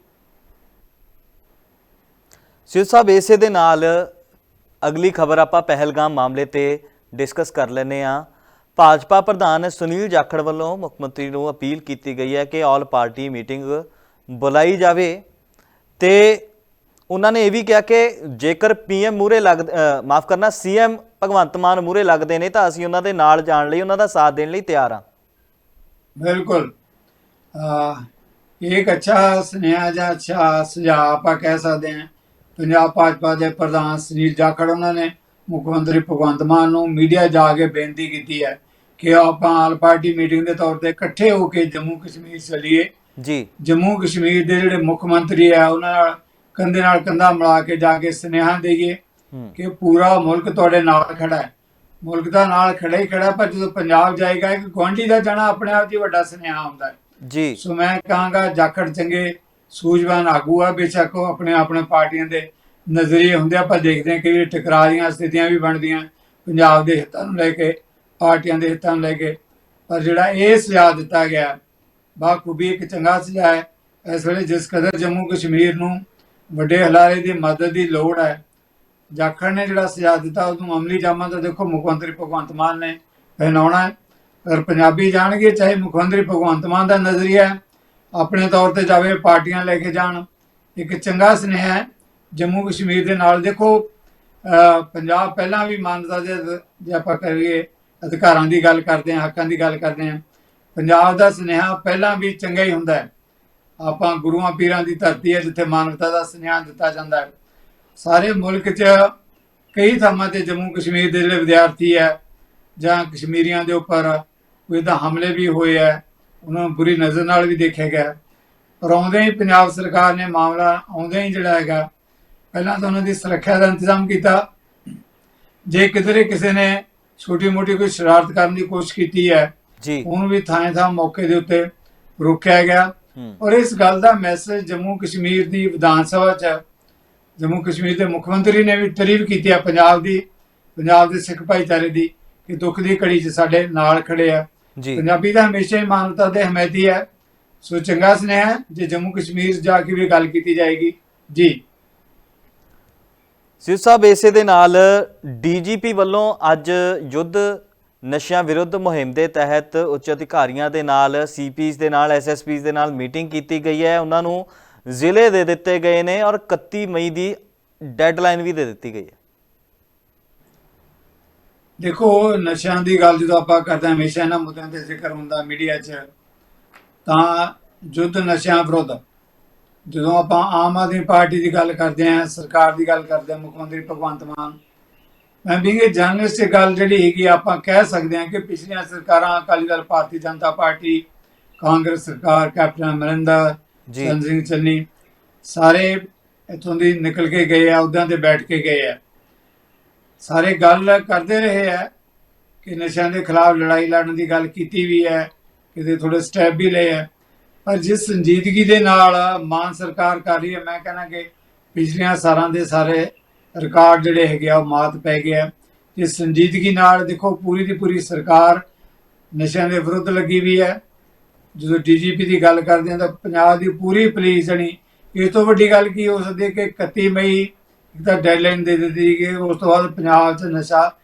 ਸਿਰ ਸਾਹਿਬ ਇਸੇ ਦੇ ਨਾਲ ਅਗਲੀ ਖਬਰ ਆਪਾਂ ਪਹਿਲਗਾਮ ਮਾਮਲੇ ਤੇ ਡਿਸਕਸ ਕਰ ਲੈਨੇ ਆ ਭਾਜਪਾ ਪ੍ਰਧਾਨ ਸੁਨੀਲ ਜਾਖੜ ਵੱਲੋਂ ਮੁੱਖ ਮੰਤਰੀ ਨੂੰ ਅਪੀਲ ਕੀਤੀ ਗਈ ਹੈ ਕਿ ਆਲ ਪਾਰਟੀ ਮੀਟਿੰਗ ਬੁਲਾਈ ਜਾਵੇ ਤੇ ਉਹਨਾਂ ਨੇ ਇਹ ਵੀ ਕਿਹਾ ਕਿ ਜੇਕਰ ਪੀਐਮ ਮੂਰੇ ਲੱਗ ਮਾਫ ਕਰਨਾ ਸੀਐਮ ਭਗਵੰਤ ਮਾਨ ਮੂਰੇ ਲੱਗਦੇ ਨੇ ਤਾਂ ਅਸੀਂ ਉਹਨਾਂ ਦੇ ਨਾਲ ਜਾਣ ਲਈ ਉਹਨਾਂ ਦਾ ਸਾਥ ਦੇਣ ਲਈ ਤਿਆਰ ਹਾਂ। ਬਿਲਕੁਲ। ਇੱਕ ਅੱਛਾ ਸੁਨੇਹਾ ਜਾਂ ਅੱਛਾ ਸੁਝਾਅ ਆਪਾਂ ਕਹਿ ਸਕਦੇ ਹਾਂ। ਪੰਜਾਬ ਭਾਜਪਾ ਦੇ ਪ੍ਰਧਾਨ ਸੁਨੀਲ ਜਾਖੜ ਉਹਨਾਂ ਨੇ ਮੁੱਖ ਮੰਤਰੀ ਭਗਵੰਤ ਮਾਨ ਨੂੰ ਮੀਡੀਆ ਜਾ ਕੇ ਬੇਨਤੀ ਕੀਤੀ ਹੈ ਕਿ ਆਪਾਂ ਆਲ ਪਾਰਟੀ ਮੀਟਿੰਗ ਦੇ ਤੌਰ ਤੇ ਇਕੱਠੇ ਹੋ ਕੇ ਜੰਮੂ ਕਸ਼ਮੀਰ ਚੱਲੀਏ। ਜੀ। ਜੰਮੂ ਕਸ਼ਮੀਰ ਦੇ ਜਿਹੜੇ ਮੁੱਖ ਮੰਤਰੀ ਆ ਉਹਨਾਂ ਨਾਲ ਕੰਧੇ ਨਾਲ ਕੰਧਾ ਮਿਲਾ ਕੇ ਜਾ ਕੇ ਸੁਨੇਹਾ ਦੇਈਏ ਕਿ ਪੂਰਾ ਮੁਲਕ ਤੁਹਾਡੇ ਨਾਲ ਖੜਾ ਹੈ। ਮੁਲਕ ਦਾ ਨਾਲ ਖੜਾ ਹੀ ਖੜਾ ਪਰ ਜਦੋਂ ਪੰਜਾਬ ਜਾਏਗਾ ਇੱਕ ਗੁਆਂਢੀ ਦਾ ਜਾਣਾ ਆਪਣੇ ਆਪ 'ਚ ਵੱਡਾ ਸੁਨੇਹਾ ਹੁੰਦਾ ਹੈ। ਜੀ। ਸੋ ਮੈਂ ਕਹਾਂਗਾ, ਜਾਖੜ ਚੰਗੇ, ਸੂਝਵਾਨ ਆਗੂ ਆ, ਬੇਸ਼ੱਕ ਉਹ ਆਪਣੇ ਆਪਣੇ ਪਾਰਟੀਆਂ ਦੇ ਨਜ਼ਰੀਏ ਹੁੰਦੇ ਆਪਾਂ ਦੇਖਦੇ ਹਾਂ ਕਿ ਟਕਰਾਅ ਦੀਆਂ ਸਥਿਤੀਆਂ ਵੀ ਬਣਦੀਆਂ ਪੰਜਾਬ ਦੇ ਹਿੱਤਾਂ ਨੂੰ ਲੈ ਕੇ, ਪਾਰਟੀਆਂ ਦੇ ਹਿੱਤਾਂ ਨੂੰ ਲੈ ਕੇ। ਪਰ ਜਿਹੜਾ ਇਹ ਸੁਝਾਅ ਦਿੱਤਾ ਗਿਆ, ਬਾਖੂਬੀ ਇੱਕ ਚੰਗਾ ਸੁਝਾਅ ਹੈ। ਇਸ ਵੇਲੇ ਜਿਸ ਕਦਰ ਜੰਮੂ ਕਸ਼ਮੀਰ ਨੂੰ ਵੱਡੇ ਹਲਾਰੇ ਦੀ ਮਦਦ ਦੀ ਲੋੜ ਹੈ, ਜਾਖੜ ਨੇ ਜਿਹੜਾ ਸੁਝਾਅ ਦਿੱਤਾ, ਉਹਨੂੰ ਅਮਲੀ ਜਾਮਾ ਤਾਂ ਦੇਖੋ, ਮੁੱਖ ਮੰਤਰੀ ਭਗਵੰਤ ਮਾਨ ਨੇ ਪਹਿਨਾਉਣਾ ਹੈ। ਪੰਜਾਬੀ ਜਾਣਗੇ, ਚਾਹੇ ਮੁੱਖ ਮੰਤਰੀ ਭਗਵੰਤ ਮਾਨ ਦਾ ਨਜ਼ਰੀਆ ਆਪਣੇ ਤੌਰ ਤੇ ਜਾਵੇ ਪਾਰਟੀਆਂ ਲੈ ਕੇ ਜਾਣ। ਇੱਕ ਚੰਗਾ ਸੁਨੇਹਾ ਹੈ, ਜੰਮੂ ਕਸ਼ਮੀਰ ਦੇ ਨਾਲ ਦੇਖੋ ਪੰਜਾਬ ਪਹਿਲਾਂ ਵੀ ਮਾਨਤਾ ਦੇ ਜੇ ਆਪਾਂ ਕਰੀਏ, ਅਧਿਕਾਰਾਂ ਦੀ ਗੱਲ ਕਰਦੇ ਹਾਂ, ਹੱਕਾਂ ਦੀ ਗੱਲ ਕਰਦੇ ਹਾਂ, ਪੰਜਾਬ ਦਾ ਸੁਨੇਹਾ ਪਹਿਲਾਂ ਵੀ ਚੰਗਾ ਹੀ ਹੁੰਦਾ ਹੈ। ਆਪਾਂ ਗੁਰੂਆਂ ਪੀਰਾਂ ਦੀ ਧਰਤੀ ਹੈ, ਜਿੱਥੇ ਮਾਨਵਤਾ ਦਾ ਸੁਨੇਹਾ ਦਿੱਤਾ ਜਾਂਦਾ ਹੈ। ਸਾਰੇ ਮੁਲਕ 'ਚ ਕਈ ਥਾਵਾਂ ਤੇ ਜੰਮੂ ਕਸ਼ਮੀਰ ਦੇ ਜਿਹੜੇ ਵਿਦਿਆਰਥੀ ਹੈ, ਜਾਂ ਕਸ਼ਮੀਰੀਆਂ ਦੇ ਉੱਪਰ ਕੋਈ ਤਾਂ ਹਮਲੇ ਵੀ ਹੋਏ ਹੈ ਉਹਨਾਂ ਨੂੰ ਬੁਰੀ ਨਜ਼ਰ ਨਾਲ ਵੀ ਦੇਖਿਆ ਗਿਆ। ਪਰ ਆਉਂਦੇ ਹੀ ਪੰਜਾਬ ਸਰਕਾਰ ਨੇ ਮਾਮਲਾ ਆਉਂਦੇ ਹੀ ਜਿਹੜਾ ਹੈਗਾ ਪਹਿਲਾਂ ਤਾਂ ਉਹਨਾਂ ਦੀ ਸੁਰੱਖਿਆ ਦਾ ਇੰਤਜ਼ਾਮ ਕੀਤਾ। ਜੇ ਕਿਧਰੇ ਕਿਸੇ ਨੇ ਛੋਟੀ ਮੋਟੀ ਕੋਈ ਸ਼ਰਾਰਤ ਕਰਨ ਦੀ ਕੋਸ਼ਿਸ਼ ਕੀਤੀ ਹੈ ਜੀ। ਉਹਨੂੰ ਵੀ ਥਾਂ ਥਾਂ ਮੌਕੇ ਦੇ ਉੱਤੇ ਰੋਕਿਆ ਗਿਆ। ਔਰ ਇਸ ਗੱਲ ਦਾ ਮੈਸੇਜ ਜੰਮੂ ਕਸ਼ਮੀਰ ਦੀ ਵਿਧਾਨ ਸਭਾ 'ਚ ਜੰਮੂ ਕਸ਼ਮੀਰ ਦੇ ਮੁੱਖ ਮੰਤਰੀ ਨੇ ਵੀ ਤਾਰੀਫ ਕੀਤੀ ਹੈ ਪੰਜਾਬ ਦੀ ਪੰਜਾਬ ਦੇ ਸਿੱਖ ਭਾਈਚਾਰੇ ਦੀ ਕਿ ਦੁੱਖ ਦੀ ਘੜੀ 'ਚ ਸਾਡੇ ਨਾਲ ਖੜੇ ਆ। ਪੰਜਾਬੀ ਦਾ ਹਮੇਸ਼ਾ ਹੀ ਮਾਨਵਤਾ ਦੇ ਹਮੈਤੀ ਹੈ ਸੋ ਚੰਗਾ ਸੁਨੇਹਾ ਜੇ ਜੰਮੂ ਕਸ਼ਮੀਰ ਜਾ ਕੇ ਵੀ ਗੱਲ ਕੀਤੀ ਜਾਏਗੀ। ਜੀ। ਸਿਰ ਸਾਹਿਬ ਇਸੇ ਦੇ ਨਾਲ ਡੀਜੀਪੀ ਵੱਲੋਂ ਅੱਜ ਯੁੱਧ ਨਸ਼ਿਆਂ ਵਿਰੁੱਧ ਮੁਹਿੰਮ ਦੇ ਤਹਿਤ ਉੱਚ ਅਧਿਕਾਰੀਆਂ ਦੇ ਨਾਲ ਸੀਪੀਸ ਦੇ ਨਾਲ ਐਸਐਸਪੀਸ ਦੇ ਨਾਲ ਮੀਟਿੰਗ ਕੀਤੀ ਗਈ ਹੈ। ਉਹਨਾਂ ਨੂੰ ਜ਼ਿਲ੍ਹੇ ਦੇ ਦਿੱਤੇ ਗਏ ਨੇ ਔਰ 31 ਮਈ ਦੀ ਡੈਡਲਾਈਨ ਵੀ ਦੇ ਦਿੱਤੀ ਗਈ ਹੈ। ਦੇਖੋ ਨਸ਼ਿਆਂ ਦੀ ਗੱਲ ਜਦੋਂ ਆਪਾਂ ਕਰਦੇ ਹਾਂ ਹਮੇਸ਼ਾ ਇਹਨਾਂ ਮੁੱਦਿਆਂ ਤੇ ਜ਼ਿਕਰ ਹੁੰਦਾ ਮੀਡੀਆ 'ਚ ਤਾਂ ਯੁੱਧ ਨਸ਼ਿਆਂ ਵਿਰੁੱਧ ਜਦੋਂ ਆਪਾਂ ਆਮ ਆਦਮੀ ਪਾਰਟੀ ਦੀ ਗੱਲ ਕਰਦੇ ਹਾਂ ਸਰਕਾਰ ਦੀ ਗੱਲ ਕਰਦੇ ਹਾਂ ਮੁੱਖ ਮੰਤਰੀ ਭਗਵੰਤ ਮਾਨ ਮੈਂ ਵੀ ਇਹ ਜਰਨਲਿਸਟ ਗੱਲ ਜਿਹੜੀ ਹੈਗੀ ਆਪਾਂ ਕਹਿ ਸਕਦੇ ਹਾਂ ਕਿ ਪਿਛਲੀਆਂ ਸਰਕਾਰਾਂ ਅਕਾਲੀ ਦਲ ਭਾਰਤੀ ਜਨਤਾ ਪਾਰਟੀ ਕਾਂਗਰਸ ਸਰਕਾਰ ਕੈਪਟਨ ਅਮਰਿੰਦਰ ਜੀ। ਸਿੰਘ ਚੰਨੀ ਸਾਰੇ ਇੱਥੋਂ ਦੀ ਨਿਕਲ ਕੇ ਗਏ ਆ ਉਦਾਂ ਤੇ ਬੈਠ ਕੇ ਗਏ ਆ ਸਾਰੇ ਗੱਲ ਕਰਦੇ ਰਹੇ ਹੈ ਕਿ ਨਸ਼ਿਆਂ ਦੇ ਖਿਲਾਫ ਲੜਾਈ ਲੜਨ ਦੀ ਗੱਲ ਕੀਤੀ ਵੀ ਹੈ ਕਿਤੇ ਥੋੜੇ ਸਟੈਪ ਵੀ ਲਏ ਹੈ। ਪਰ ਜਿਸ ਸੰਜੀਦਗੀ ਦੇ ਨਾਲ ਮਾਨ ਸਰਕਾਰ ਕਰ ਰਹੀ ਹੈ, ਮੈਂ ਕਹਿੰਦਾ ਕਿ ਪਿਛਲੀਆਂ ਸਾਲਾਂ ਦੇ ਸਾਰੇ ਰਿਕਾਰਡ ਜਿਹੜੇ ਹੈਗੇ ਆ, ਉਹ ਮਾਤ ਪੈ ਗਏ ਆ ਤੇ ਸੰਜੀਦਗੀ ਨਾਲ ਦੇਖੋ, ਪੂਰੀ ਦੀ ਪੂਰੀ ਸਰਕਾਰ ਨਸ਼ਿਆਂ ਦੇ ਵਿਰੁੱਧ ਲੱਗੀ ਵੀ ਹੈ। ਜਦੋਂ ਡੀਜੀਪੀ ਦੀ ਗੱਲ ਕਰਦੇ ਹਾਂ ਤਾਂ ਪੰਜਾਬ ਦੀ ਪੂਰੀ ਪੁਲਿਸ ਜਣੀ, ਇਸ ਤੋਂ ਵੱਡੀ ਗੱਲ ਕੀ ਹੋ ਸਕਦੀ ਹੈ ਕਿ 31 ਮਈ ਇੱਕ ਤਾਂ ਡੈਡਲਾਈਨ ਦੇ ਦਿੱਤੀ ਕਿ ਉਸ ਤੋਂ ਬਾਅਦ ਪੰਜਾਬ 'ਚ ਨਸ਼ਾ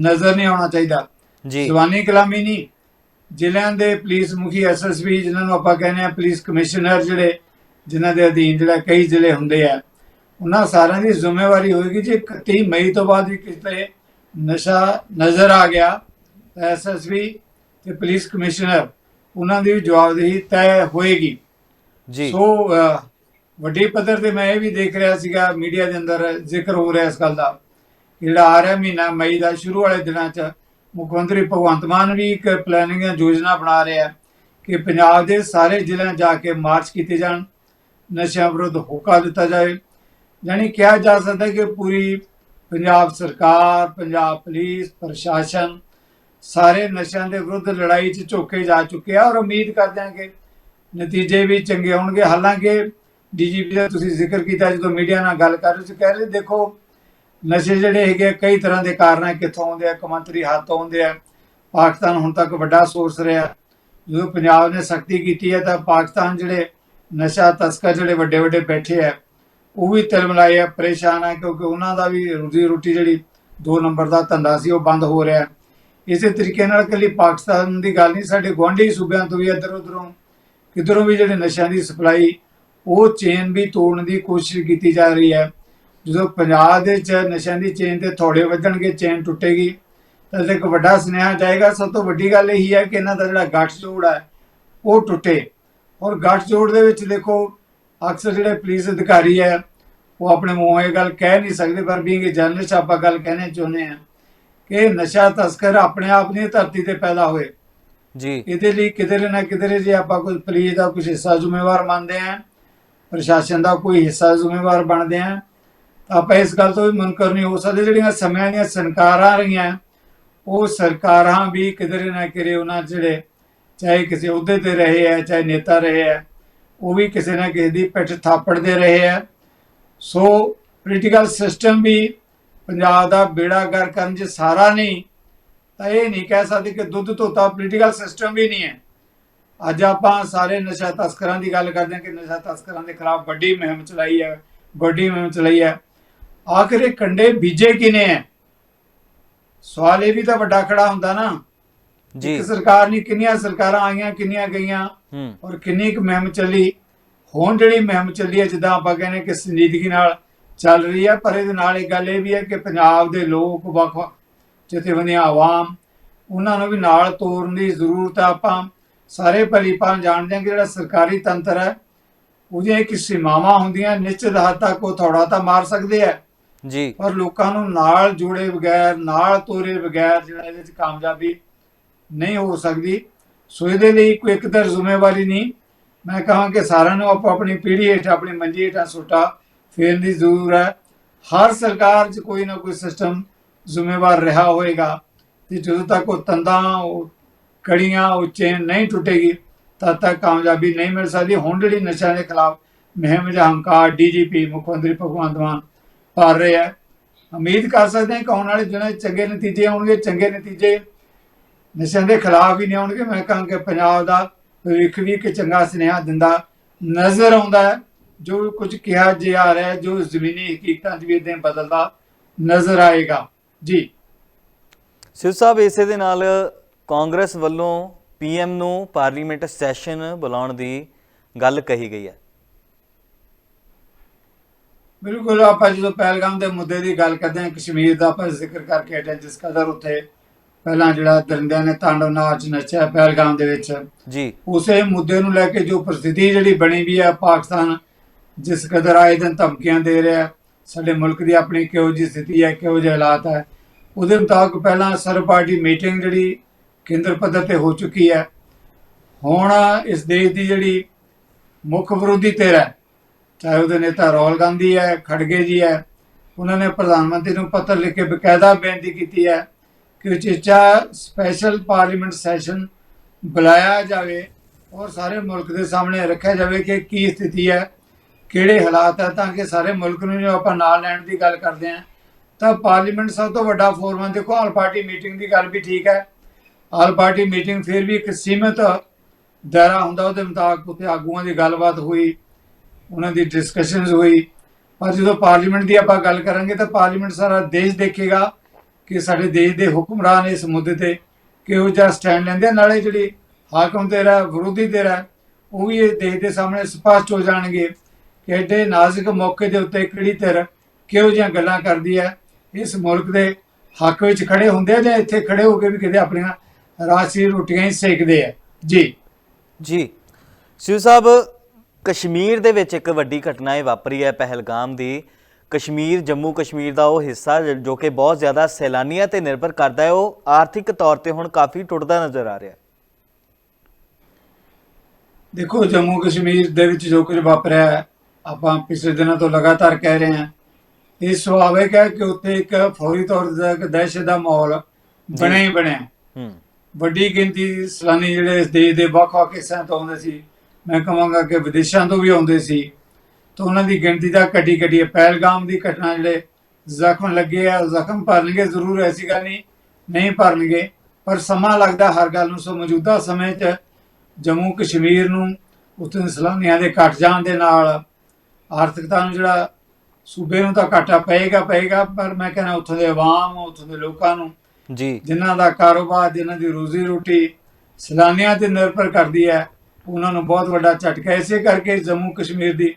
ਨਜ਼ਰ ਨਹੀਂ ਆਉਣਾ ਚਾਹੀਦਾ। ਜੀ। ਜਵਾਨੀ ਕਲਾਮੀ ਨਹੀਂ। ਜ਼ਿਲ੍ਹਿਆਂ ਦੇ ਪੁਲਿਸ ਮੁਖੀ ਐਸਐਸਪੀ ਜਿਨ੍ਹਾਂ ਨੂੰ ਆਪਾਂ ਕਹਿੰਦੇ ਆ ਪੁਲਿਸ ਕਮਿਸ਼ਨਰ ਜਿਹੜੇ ਜਿਨ੍ਹਾਂ ਦੇ ਅਧੀਨ ਜਿਹੜਾ ਕਈ ਜ਼ਿਲ੍ਹੇ ਹੁੰਦੇ ਆ ਉਹਨਾਂ ਸਾਰਿਆਂ ਦੀ ਜ਼ਿੰਮੇਵਾਰੀ ਹੋਏਗੀ ਜੇ 31 ਮਈ ਤੋਂ ਬਾਅਦ ਵੀ ਕਿਤੇ ਨਸ਼ਾ ਨਜ਼ਰ ਆ ਗਿਆ ਐਸਐਸਪੀ ਤੇ ਪੁਲਿਸ ਕਮਿਸ਼ਨਰ ਉਹਨਾਂ ਦੀ ਵੀ ਜਵਾਬਦੇਹੀ ਤੈਅ ਹੋਏਗੀ। ਜੀ। ਸੋ ਵੱਡੀ ਪੱਧਰ ਤੇ ਮੈਂ ਇਹ ਵੀ ਦੇਖ ਰਿਹਾ ਸੀਗਾ ਮੀਡੀਆ ਦੇ ਅੰਦਰ ਜ਼ਿਕਰ ਹੋ ਰਿਹਾ ਇਸ ਗੱਲ ਦਾ ਕਿ ਜਿਹੜਾ ਆ ਰਿਹਾ ਮਹੀਨਾ ਮਈ ਦਾ ਸ਼ੁਰੂ ਵਾਲੇ ਦਿਨਾਂ 'ਚ ਮੁੱਖ ਮੰਤਰੀ ਭਗਵੰਤ ਮਾਨ ਵੀ ਇੱਕ ਪਲੈਨਿੰਗ ਜਾਂ ਯੋਜਨਾ ਬਣਾ ਰਿਹਾ ਕਿ ਪੰਜਾਬ ਦੇ ਸਾਰੇ ਜ਼ਿਲ੍ਹਿਆਂ ਜਾ ਕੇ ਮਾਰਚ ਕੀਤੇ ਜਾਣ, ਨਸ਼ਿਆਂ ਵਿਰੁੱਧ ਹੋਕਾ ਦਿੱਤਾ ਜਾਏ ਯਾਨੀ ਕਿਹਾ ਜਾ ਸਕਦਾ ਕਿ ਪੂਰੀ ਪੰਜਾਬ ਸਰਕਾਰ, ਪੰਜਾਬ ਪੁਲਿਸ, ਪ੍ਰਸ਼ਾਸਨ ਸਾਰੇ ਨਸ਼ਿਆਂ ਦੇ ਵਿਰੁੱਧ ਲੜਾਈ 'ਚ ਝੋਕੇ ਜਾ ਚੁੱਕੇ ਆ ਔਰ ਉਮੀਦ ਕਰਦੇ ਹਾਂ ਕਿ ਨਤੀਜੇ ਵੀ ਚੰਗੇ ਹੋਣਗੇ। ਹਾਲਾਂਕਿ ਡੀਜੀਪੀ ਦਾ ਤੁਸੀਂ ਜ਼ਿਕਰ ਕੀਤਾ ਜਦੋਂ ਮੀਡੀਆ ਨਾਲ ਗੱਲ ਕਰ ਰਹੇ ਸੀ ਕਹਿ ਰਹੇ ਦੇਖੋ ਨਸ਼ੇ ਜਿਹੜੇ ਹੈਗੇ ਆ, ਕਈ ਤਰ੍ਹਾਂ ਦੇ ਕਾਰਨ ਹੈ ਕਿੱਥੋਂ ਆਉਂਦੇ ਆ ਕਮੰਤਰੀ ਹੱਥ ਆਉਂਦੇ ਆ। ਪਾਕਿਸਤਾਨ ਹੁਣ ਤੱਕ ਵੱਡਾ ਸੋਰਸ ਰਿਹਾ। ਜਦੋਂ ਪੰਜਾਬ ਨੇ ਸਖਤੀ ਕੀਤੀ ਹੈ ਤਾਂ ਪਾਕਿਸਤਾਨ ਜਿਹੜੇ ਨਸ਼ਾ ਤਸਕਰ ਜਿਹੜੇ ਵੱਡੇ ਵੱਡੇ ਬੈਠੇ ਆ ਉਹ ਵੀ ਤਿਲ ਮਿਲਾਏ ਆ ਪਰੇਸ਼ਾਨ ਆ ਕਿਉਂਕਿ ਉਹਨਾਂ ਦਾ ਵੀ ਰੋਜ਼ੀ ਰੋਟੀ ਜਿਹੜੀ ਦੋ ਨੰਬਰ ਦਾ ਧੰਦਾ ਸੀ ਉਹ ਬੰਦ ਹੋ ਰਿਹਾ। ਇਸੇ ਤਰੀਕੇ ਨਾਲ ਇਕੱਲੀ ਪਾਕਿਸਤਾਨ ਦੀ ਗੱਲ ਨਹੀਂ ਸਾਡੇ ਗੁਆਂਢੀ ਸੂਬਿਆਂ ਤੋਂ ਵੀ ਇੱਧਰ ਉੱਧਰੋਂ ਕਿਧਰੋਂ ਵੀ ਜਿਹੜੇ ਨਸ਼ਿਆਂ ਦੀ ਸਪਲਾਈ ਉਹ ਚੇਨ ਵੀ ਤੋੜਨ ਦੀ ਕੋਸ਼ਿਸ਼ ਕੀਤੀ ਜਾ ਰਹੀ ਹੈ। ਜਦੋਂ ਪੰਜਾਬ ਦੇ ਚ ਨਸ਼ਿਆਂ ਦੀ ਚੇਨ ਤੇ ਥੋੜੇ ਵੱਜਣਗੇ ਚੇਨ ਟੁੱਟੇਗੀ ਤਾਂ ਇੱਕ ਵੱਡਾ ਸੁਨੇਹਾ ਜਾਏਗਾ। ਸਭ ਤੋਂ ਵੱਡੀ ਗੱਲ ਇਹ ਹੈ ਕਿ ਇਹਨਾਂ ਦਾ ਜਿਹੜਾ ਗੱਠਜੋੜ ਹੈ ਉਹ ਟੁੱਟੇ। ਔਰ ਗੱਠਜੋੜ ਦੇ ਵਿੱਚ ਦੇਖੋ ਅਕਸਰ ਜਿਹੜੇ ਪੁਲਿਸ ਅਧਿਕਾਰੀ ਹੈ ਉਹ ਆਪਣੇ ਮੂੰਹੋਂ ਇਹ ਗੱਲ ਕਹਿ ਨਹੀਂ ਸਕਦੇ ਪਰ ਬੀਇੰਗ ਜਰਨਲਿਸਟ ਆਪਾਂ ਗੱਲ ਕਹਿਣੇ ਚਾਹੁੰਦੇ ਆ ਕਿ ਨਸ਼ਾ ਤਸਕਰ ਆਪਣੇ ਆਪ ਨਹੀਂ ਧਰਤੀ ਤੇ ਪੈਦਾ ਹੋਏ। ਜੀ। ਇਹਦੇ ਲਈ ਕਿਧਰੇ ਨਾ ਕਿਧਰੇ ਜੇ ਆਪਾਂ ਕੋਈ ਪੁਲਿਸ ਦਾ ਕੁਝ ਹਿੱਸਾ ਜ਼ਿੰਮੇਵਾਰ ਮੰਨਦੇ ਆ ਪ੍ਰਸ਼ਾਸਨ ਦਾ ਕੋਈ ਹਿੱਸਾ ਜ਼ਿੰਮੇਵਾਰ ਬਣਦੇ ਆ। ਤਾਂ ਆਪਾਂ ਇਸ ਗੱਲ ਤੋਂ ਵੀ ਮੁਨਕਰ ਨਹੀਂ ਹੋ ਸਕਦੇ। ਜਿਹੜੀਆਂ ਸਮਿਆਂ ਦੀਆਂ ਸਰਕਾਰਾਂ ਰਹੀਆਂ, ਉਹ ਸਰਕਾਰਾਂ ਵੀ ਕਿਧਰੇ ਨਾ ਕਿਧਰੇ ਉਹਨਾਂ ਜਿਹੜੇ ਚਾਹੇ ਕਿਸੇ ਅਹੁਦੇ ਤੇ ਰਹੇ ਆ, ਚਾਹੇ ਨੇਤਾ ਰਹੇ ਆ, ਉਹ ਵੀ ਕਿਸੇ ਨਾ ਕਿਸੇ ਦੀ ਪਿੱਠ ਥਾਪੜਦੇ ਰਹੇ ਆ। ਸੋ ਪੋਲੀਟੀਕਲ ਸਿਸਟਮ ਵੀ ਪੰਜਾਬ ਦਾ ਬੇੜਾ ਗਰ ਕਰਨ 'ਚ ਸਾਰਾ ਨਹੀਂ, ਤਾਂ ਇਹ ਨਹੀਂ ਕਹਿ ਸਕਦੇ ਕਿ ਦੁੱਧ ਧੋਤਾ ਪੋਲੀਟੀਕਲ ਸਿਸਟਮ ਵੀ ਨਹੀਂ ਹੈ। ਅੱਜ ਆਪਾਂ ਸਾਰੇ ਨਸ਼ਾ ਤਸਕਰਾਂ ਦੀ ਗੱਲ ਕਰਦੇ ਹਾਂ ਕਿ ਨਸ਼ਾ ਤਸਕਰਾਂ ਦੇ ਖਿਲਾਫ ਵੱਡੀ ਮੁਹਿੰਮ ਚਲਾਈ ਹੈ ਵੱਡੀ ਮੁਹਿੰਮ ਚਲਾਈ ਹੈ। ਆਖਿਰ ਇਹ ਕੰਡੇ ਬੀਜੇ ਕਿਨੇ ਹੈ? ਸਵਾਲ ਇਹ ਵੀ ਤਾਂ ਵੱਡਾ ਖੜਾ ਹੁੰਦਾ ਨਾ। ਜੀ। ਇੱਕ ਸਰਕਾਰ ਨਹੀਂ ਕਿੰਨੀਆਂ ਸਰਕਾਰਾਂ ਆਈਆਂ ਕਿੰਨੀਆਂ ਗਈਆਂ ਔਰ ਕਿੰਨੀ ਕੁ ਮੁਹਿੰਮ ਚੱਲੀ। ਹੁਣ ਜਿਹੜੀ ਮੁਹਿੰਮ ਚੱਲੀ ਹੈ ਜਿੱਦਾਂ ਆਪਾਂ ਕਹਿੰਦੇ ਕਿ ਸੰਜੀਦਗੀ ਨਾਲ ਚੱਲ ਰਹੀ ਹੈ ਪਰ ਇਹਦੇ ਨਾਲ ਇੱਕ ਗੱਲ ਇਹ ਵੀ ਹੈ ਕਿ ਪੰਜਾਬ ਦੇ ਲੋਕ ਵੱਖ ਵੱਖ ਜਥੇਬੰਦੀਆਂ ਆਵਾਮ ਉਹਨਾਂ ਨੂੰ ਵੀ ਨਾਲ ਤੋਰਨ ਦੀ ਜ਼ਰੂਰਤ ਆਪਾਂ। ਸਾਰੇ ਭਲੀਪਾਲ ਜਾਣਦੇ ਹਾਂ ਕਿ ਜਿਹੜਾ ਸਰਕਾਰੀ ਤੰਤਰ ਹੈ ਉਹਦੀਆਂ ਇੱਕ ਸੀਮਾਵਾਂ ਹੁੰਦੀਆਂ ਨਿਸ਼ਚਿਤ ਹੱਦ ਤੱਕ ਉਹ ਥੋੜਾ ਤਾਂ ਮਾਰ ਸਕਦੇ ਆ। ਜੀ। ਪਰ ਲੋਕਾਂ ਨੂੰ ਨਾਲ ਜੋੜੇ ਬਗੈਰ ਨਾਲ ਤੋਰੇ ਬਗੈਰ ਜਿਹੜਾ ਇਹਦੇ ਵਿੱਚ ਕਾਮਯਾਬੀ ਨਹੀਂ ਹੋ ਸਕਦੀ। ਸੋ ਇਹਦੇ ਲਈ ਕੋਈ ਇੱਕ ਤਾਂ ਜ਼ਿੰਮੇਵਾਰੀ ਨਹੀਂ। ਮੈਂ ਕਹਾਂ ਕਿ ਸਾਰਿਆਂ ਨੂੰ ਆਪੋ ਆਪਣੀ ਪੀੜ੍ਹੀ ਹੇਠ ਆਪਣੀ ਮੰਜੀ ਹੇਠਾਂ ਸੁੱਟਾ ਫੇਰਨ ਦੀ ਜ਼ਰੂਰ ਹੈ। ਹਰ ਸਰਕਾਰ 'ਚ ਕੋਈ ਨਾ ਕੋਈ ਸਿਸਟਮ ਜ਼ਿੰਮੇਵਾਰ ਰਿਹਾ ਹੋਏਗਾ। ਤੇ ਜਦੋਂ ਤੱਕ ਉਹ ਤੰਦਾਂ ਉਹ ਕੜੀਆਂ ਉਹ ਚੇਨ ਨਹੀਂ ਟੁੱਟੇਗੀ, ਤਦ ਤੱਕ ਕਾਮਯਾਬੀ ਨਹੀਂ ਮਿਲ ਸਕਦੀ। ਹੁਣ ਜਿਹੜੀ ਨਸ਼ਿਆਂ ਦੇ ਖਿਲਾਫ ਮੁਹਿੰਮ ਜਾਂ ਡੀਜੀਪੀ ਮੁੱਖ ਮੰਤਰੀ ਭਗਵੰਤ ਮਾਨ ਕਰ ਰਹੇ ਹੈ ਉਮੀਦ ਕਰ ਸਕਦੇ ਹਾਂ ਕਿ ਆਉਣ ਵਾਲੇ ਦਿਨਾਂ 'ਚ ਚੰਗੇ ਨਤੀਜੇ ਆਉਣਗੇ। ਚੰਗੇ ਨਤੀਜੇ ਨਸ਼ਿਆਂ ਦੇ ਖਿਲਾਫ ਹੀ ਨਹੀਂ ਆਉਣਗੇ। ਮੈਂ ਕਹਾਂ ਕਿ ਪੰਜਾਬ ਦਾ ਭਵਿੱਖ ਵੀ ਇੱਕ ਚੰਗਾ ਸੁਨੇਹਾ ਦਿੰਦਾ ਨਜ਼ਰ ਆਉਂਦਾ ਹੈ। ਜੋ ਕੁਝ ਕਿਹਾ ਜਾ ਰਿਹਾ ਜੋ ਜ਼ਮੀਨੀ ਹਕੀਕਤਾਂ 'ਚ ਇਦਾਂ ਬਦਲਦਾ ਨਜ਼ਰ ਆਏਗਾ। ਜੀ। ਸਿਰ ਸਾਹਿਬ ਇਸੇ ਦੇ ਨਾਲ ਕਾਂਗਰਸ ਵੱਲੋਂ ਪੀਐਮ ਨੂੰ ਪਾਰਲੀਮੈਂਟ ਸੈਸ਼ਨ ਬੁਲਾਉਣ ਦੀ ਗੱਲ ਕਹੀ ਗਈ ਹੈ। ਬਿਲਕੁਲ ਆਪਾਂ ਜਦੋਂ ਪਹਿਲਗਾਮ ਦੇ ਮੁੱਦੇ ਦੀ ਗੱਲ ਕਰਦੇ ਹਾਂ ਕਸ਼ਮੀਰ ਦਾ ਆਪਾਂ ਜ਼ਿਕਰ ਕਰਕੇ ਹਟੇ ਜਿਸ ਕਦਰ ਉੱਥੇ ਪਹਿਲਾਂ ਜਿਹੜਾ ਦਰਿੰਦਿਆਂ ਨੇ ਤਾਂਡਵ ਨਾਚ ਨੱਚਿਆ ਪਹਿਲਗਾਮ ਦੇ ਵਿੱਚ। ਜੀ। ਉਸੇ ਮੁੱਦੇ ਨੂੰ ਲੈ ਕੇ ਜੋ ਪ੍ਰਸਥਿਤੀ ਜਿਹੜੀ ਬਣੀ ਵੀ ਹੈ ਪਾਕਿਸਤਾਨ ਜਿਸ ਕਦਰ ਆਏ ਦਿਨ ਧਮਕੀਆਂ ਦੇ ਰਿਹਾ ਸਾਡੇ ਮੁਲਕ ਦੀ ਆਪਣੀ ਕਿਹੋ ਜਿਹੀ ਸਥਿਤੀ ਹੈ ਕਿਹੋ ਜਿਹੇ ਹਾਲਾਤ ਹੈ ਉਹਦੇ ਮੁਤਾਬਕ ਪਹਿਲਾਂ ਸਰਬ ਪਾਰਟੀ ਮੀਟਿੰਗ ਜਿਹੜੀ ਕੇਂਦਰ ਪੱਧਰ ਤੇ ਹੋ ਚੁੱਕੀ ਹੈ। ਹੁਣ ਇਸ ਦੇਸ਼ ਦੀ ਜਿਹੜੀ ਮੁੱਖ ਵਿਰੋਧੀ ਧਿਰ ਹੈ, ਚਾਹੇ ਉਹਦੇ ਨੇਤਾ ਰਾਹੁਲ ਗਾਂਧੀ ਹੈ, ਖੜਗੇ ਜੀ ਹੈ, ਉਹਨਾਂ ਨੇ ਪ੍ਰਧਾਨ ਮੰਤਰੀ ਨੂੰ ਪੱਤਰ ਲਿਖ ਕੇ ਬਕਾਇਦਾ ਬੇਨਤੀ ਕੀਤੀ ਹੈ ਕਿ ਉਚੇਚਾ ਸਪੈਸ਼ਲ ਪਾਰਲੀਮੈਂਟ ਸੈਸ਼ਨ ਬੁਲਾਇਆ ਜਾਵੇ ਔਰ ਸਾਰੇ ਮੁਲਕ ਦੇ ਸਾਹਮਣੇ ਰੱਖਿਆ ਜਾਵੇ ਕਿ ਕੀ ਸਥਿਤੀ ਹੈ, ਕਿਹੜੇ ਹਾਲਾਤ ਹੈ, ਤਾਂ ਕਿ ਸਾਰੇ ਮੁਲਕ ਨੂੰ ਜੋ ਆਪਾਂ ਨਾਲ ਲੈਣ ਦੀ ਗੱਲ ਕਰਦੇ ਹਾਂ, ਤਾਂ ਪਾਰਲੀਮੈਂਟ ਸਭ ਤੋਂ ਵੱਡਾ ਫੋਰਮ ਹੈ ਦੇਖੋ ਆਲ ਪਾਰਟੀ ਮੀਟਿੰਗ ਦੀ ਗੱਲ ਵੀ ਠੀਕ ਹੈ। ਆਲ ਪਾਰਟੀ ਮੀਟਿੰਗ ਫਿਰ ਵੀ ਇੱਕ ਸੀਮਿਤ ਦਾਇਰਾ ਹੁੰਦਾ, ਉਹਦੇ ਮੁਤਾਬਕ ਉੱਤੇ ਆਗੂਆਂ ਦੀ ਗੱਲਬਾਤ ਹੋਈ, ਉਹਨਾਂ ਦੀ ਡਿਸਕਸ਼ਨਸ ਹੋਈ। ਪਰ ਜਦੋਂ ਪਾਰਲੀਮੈਂਟ ਦੀ ਆਪਾਂ ਗੱਲ ਕਰਾਂਗੇ ਤਾਂ ਪਾਰਲੀਮੈਂਟ ਸਾਰਾ ਦੇਸ਼ ਦੇਖੇਗਾ ਕਿ ਸਾਡੇ ਦੇਸ਼ ਦੇ ਹੁਕਮਰਾਨ ਇਸ ਮੁੱਦੇ ਤੇ ਕਿਹੋ ਜਿਹਾ ਸਟੈਂਡ ਲੈਂਦੇ ਨਾਲੇ ਜਿਹੜੀ ਹਾਕਮ ਤੇਰਾ, ਵਿਰੋਧੀ ਤੇਰਾ, ਉਹ ਵੀ ਇਹ ਦੇਸ਼ ਦੇ ਸਾਹਮਣੇ ਸਪਸ਼ਟ ਹੋ ਜਾਣਗੇ ਕਿ ਐਡੇ ਨਾਜ਼ੁਕ ਮੌਕੇ ਦੇ ਉੱਤੇ ਕਿਹੜੀ ਧਿਰ ਕਿਹੋ ਜਿਹੀਆਂ ਗੱਲਾਂ ਕਰਦੀ ਹੈ। ਇਸ ਮੁਲਕ ਦੇ ਹੱਕ ਵਿੱਚ ਖੜੇ ਹੁੰਦੇ ਆ ਜਾਂ ਇੱਥੇ ਖੜੇ ਹੋ ਕੇ ਵੀ ਕਿਤੇ ਆਪਣੀਆਂ ਰਾਸ਼ਟਰੀ ਰੋਟੀਆਂ ਹੀ ਸੇਕਦੇ ਆ। ਜੀ। ਜੀ। ਸਿਰ ਸਾਹਿਬ ਕਸ਼ਮੀਰ ਦੇ ਵਿੱਚ ਇੱਕ ਵੱਡੀ ਘਟਨਾ ਇਹ ਵਾਪਰੀ ਹੈ ਪਹਿਲਗਾਮ ਦੀ। ਕਸ਼ਮੀਰ ਜੰਮੂ ਕਸ਼ਮੀਰ ਦਾ ਉਹ ਹਿੱਸਾ ਜ- ਕਿ ਬਹੁਤ ਜ਼ਿਆਦਾ ਸੈਲਾਨੀਆਂ ਤੇ ਨਿਰਭਰ ਕਰਦਾ ਹੈ ਉਹ ਆਰਥਿਕ ਤੌਰ ਤੇ ਹੁਣ ਕਾਫੀ ਟੁੱਟਦਾ ਨਜ਼ਰ ਆ ਰਿਹਾ। ਹੈ ਦੇਖੋ ਜੰਮੂ ਕਸ਼ਮੀਰ ਦੇ ਵਿੱਚ ਜੋ ਕੁਝ ਵਾਪਰਿਆ ਹੈ, ਆਪਾਂ ਪਿਛਲੇ ਦਿਨਾਂ ਤੋਂ ਲਗਾਤਾਰ ਕਹਿ ਰਹੇ ਹਾਂ। ਇਹ ਸੁਭਾਵਿਕ ਹੈ ਕਿ ਉੱਥੇ ਇੱਕ ਫੌਰੀ ਤੌਰ ਤੇ ਦਹਿਸ਼ਤ ਦਾ ਮਾਹੌਲ ਬਣਿਆ ਹੀ ਬਣਿਆ। ਹੂੰ। ਵੱਡੀ ਗਿਣਤੀ ਸੈਲਾਨੀ ਜਿਹੜੇ ਇਸ ਦੇਸ਼ ਦੇ ਵੱਖ-ਵੱਖ ਹਿੱਸਿਆਂ ਤੋਂ ਆਉਂਦੇ ਸੀ, ਮੈਂ ਕਹਾਂਗਾ ਕਿ ਵਿਦੇਸ਼ਾਂ ਤੋਂ ਵੀ ਆਉਂਦੇ ਸੀ, ਤਾਂ ਉਹਨਾਂ ਦੀ ਗਿਣਤੀ ਦਾ ਘਟੀ ਘਟੀ ਪਹਿਲਗਾਮ ਦੀ ਘਟਨਾ ਜਿਹੜੇ ਜ਼ਖਮ ਲੱਗੇ ਆ, ਜ਼ਖਮ ਭਰਨਗੇ ਜ਼ਰੂਰ, ਐਸੀ ਗੱਲ ਨਹੀਂ ਨਹੀਂ ਭਰਨਗੇ, ਪਰ ਸਮਾਂ ਲੱਗਦਾ ਹਰ ਗੱਲ ਨੂੰ, ਸੋ ਮੌਜੂਦਾ ਸਮੇਂ 'ਚ ਜੰਮੂ ਕਸ਼ਮੀਰ ਨੂੰ ਉੱਥੇ ਸਲਾਨੀਆਂ ਦੇ ਘਟ ਜਾਣ ਦੇ ਨਾਲ ਆਰਥਿਕਤਾ ਨੂੰ ਜਿਹੜਾ ਸੂਬੇ ਨੂੰ ਤਾਂ ਘਾਟਾ ਪਏਗਾ ਪਏਗਾ, ਪਰ ਮੈਂ ਕਹਿੰਦਾ ਉੱਥੋਂ ਦੇ ਆਵਾਮ, ਉੱਥੋਂ ਦੇ ਲੋਕਾਂ ਨੂੰ ਜੀ। ਜਿਨ੍ਹਾਂ ਦਾ ਕਾਰੋਬਾਰ, ਜਿਨ੍ਹਾਂ ਦੀ ਰੋਜ਼ੀ ਰੋਟੀ ਸੈਲਾਨੀਆਂ ਤੇ ਨਿਰਭਰ ਕਰਦੀ ਹੈ, ਉਹਨਾਂ ਨੂੰ ਬਹੁਤ ਵੱਡਾ ਝਟਕਾ। ਇਸੇ ਕਰਕੇ ਜੰਮੂ ਕਸ਼ਮੀਰ ਦੀ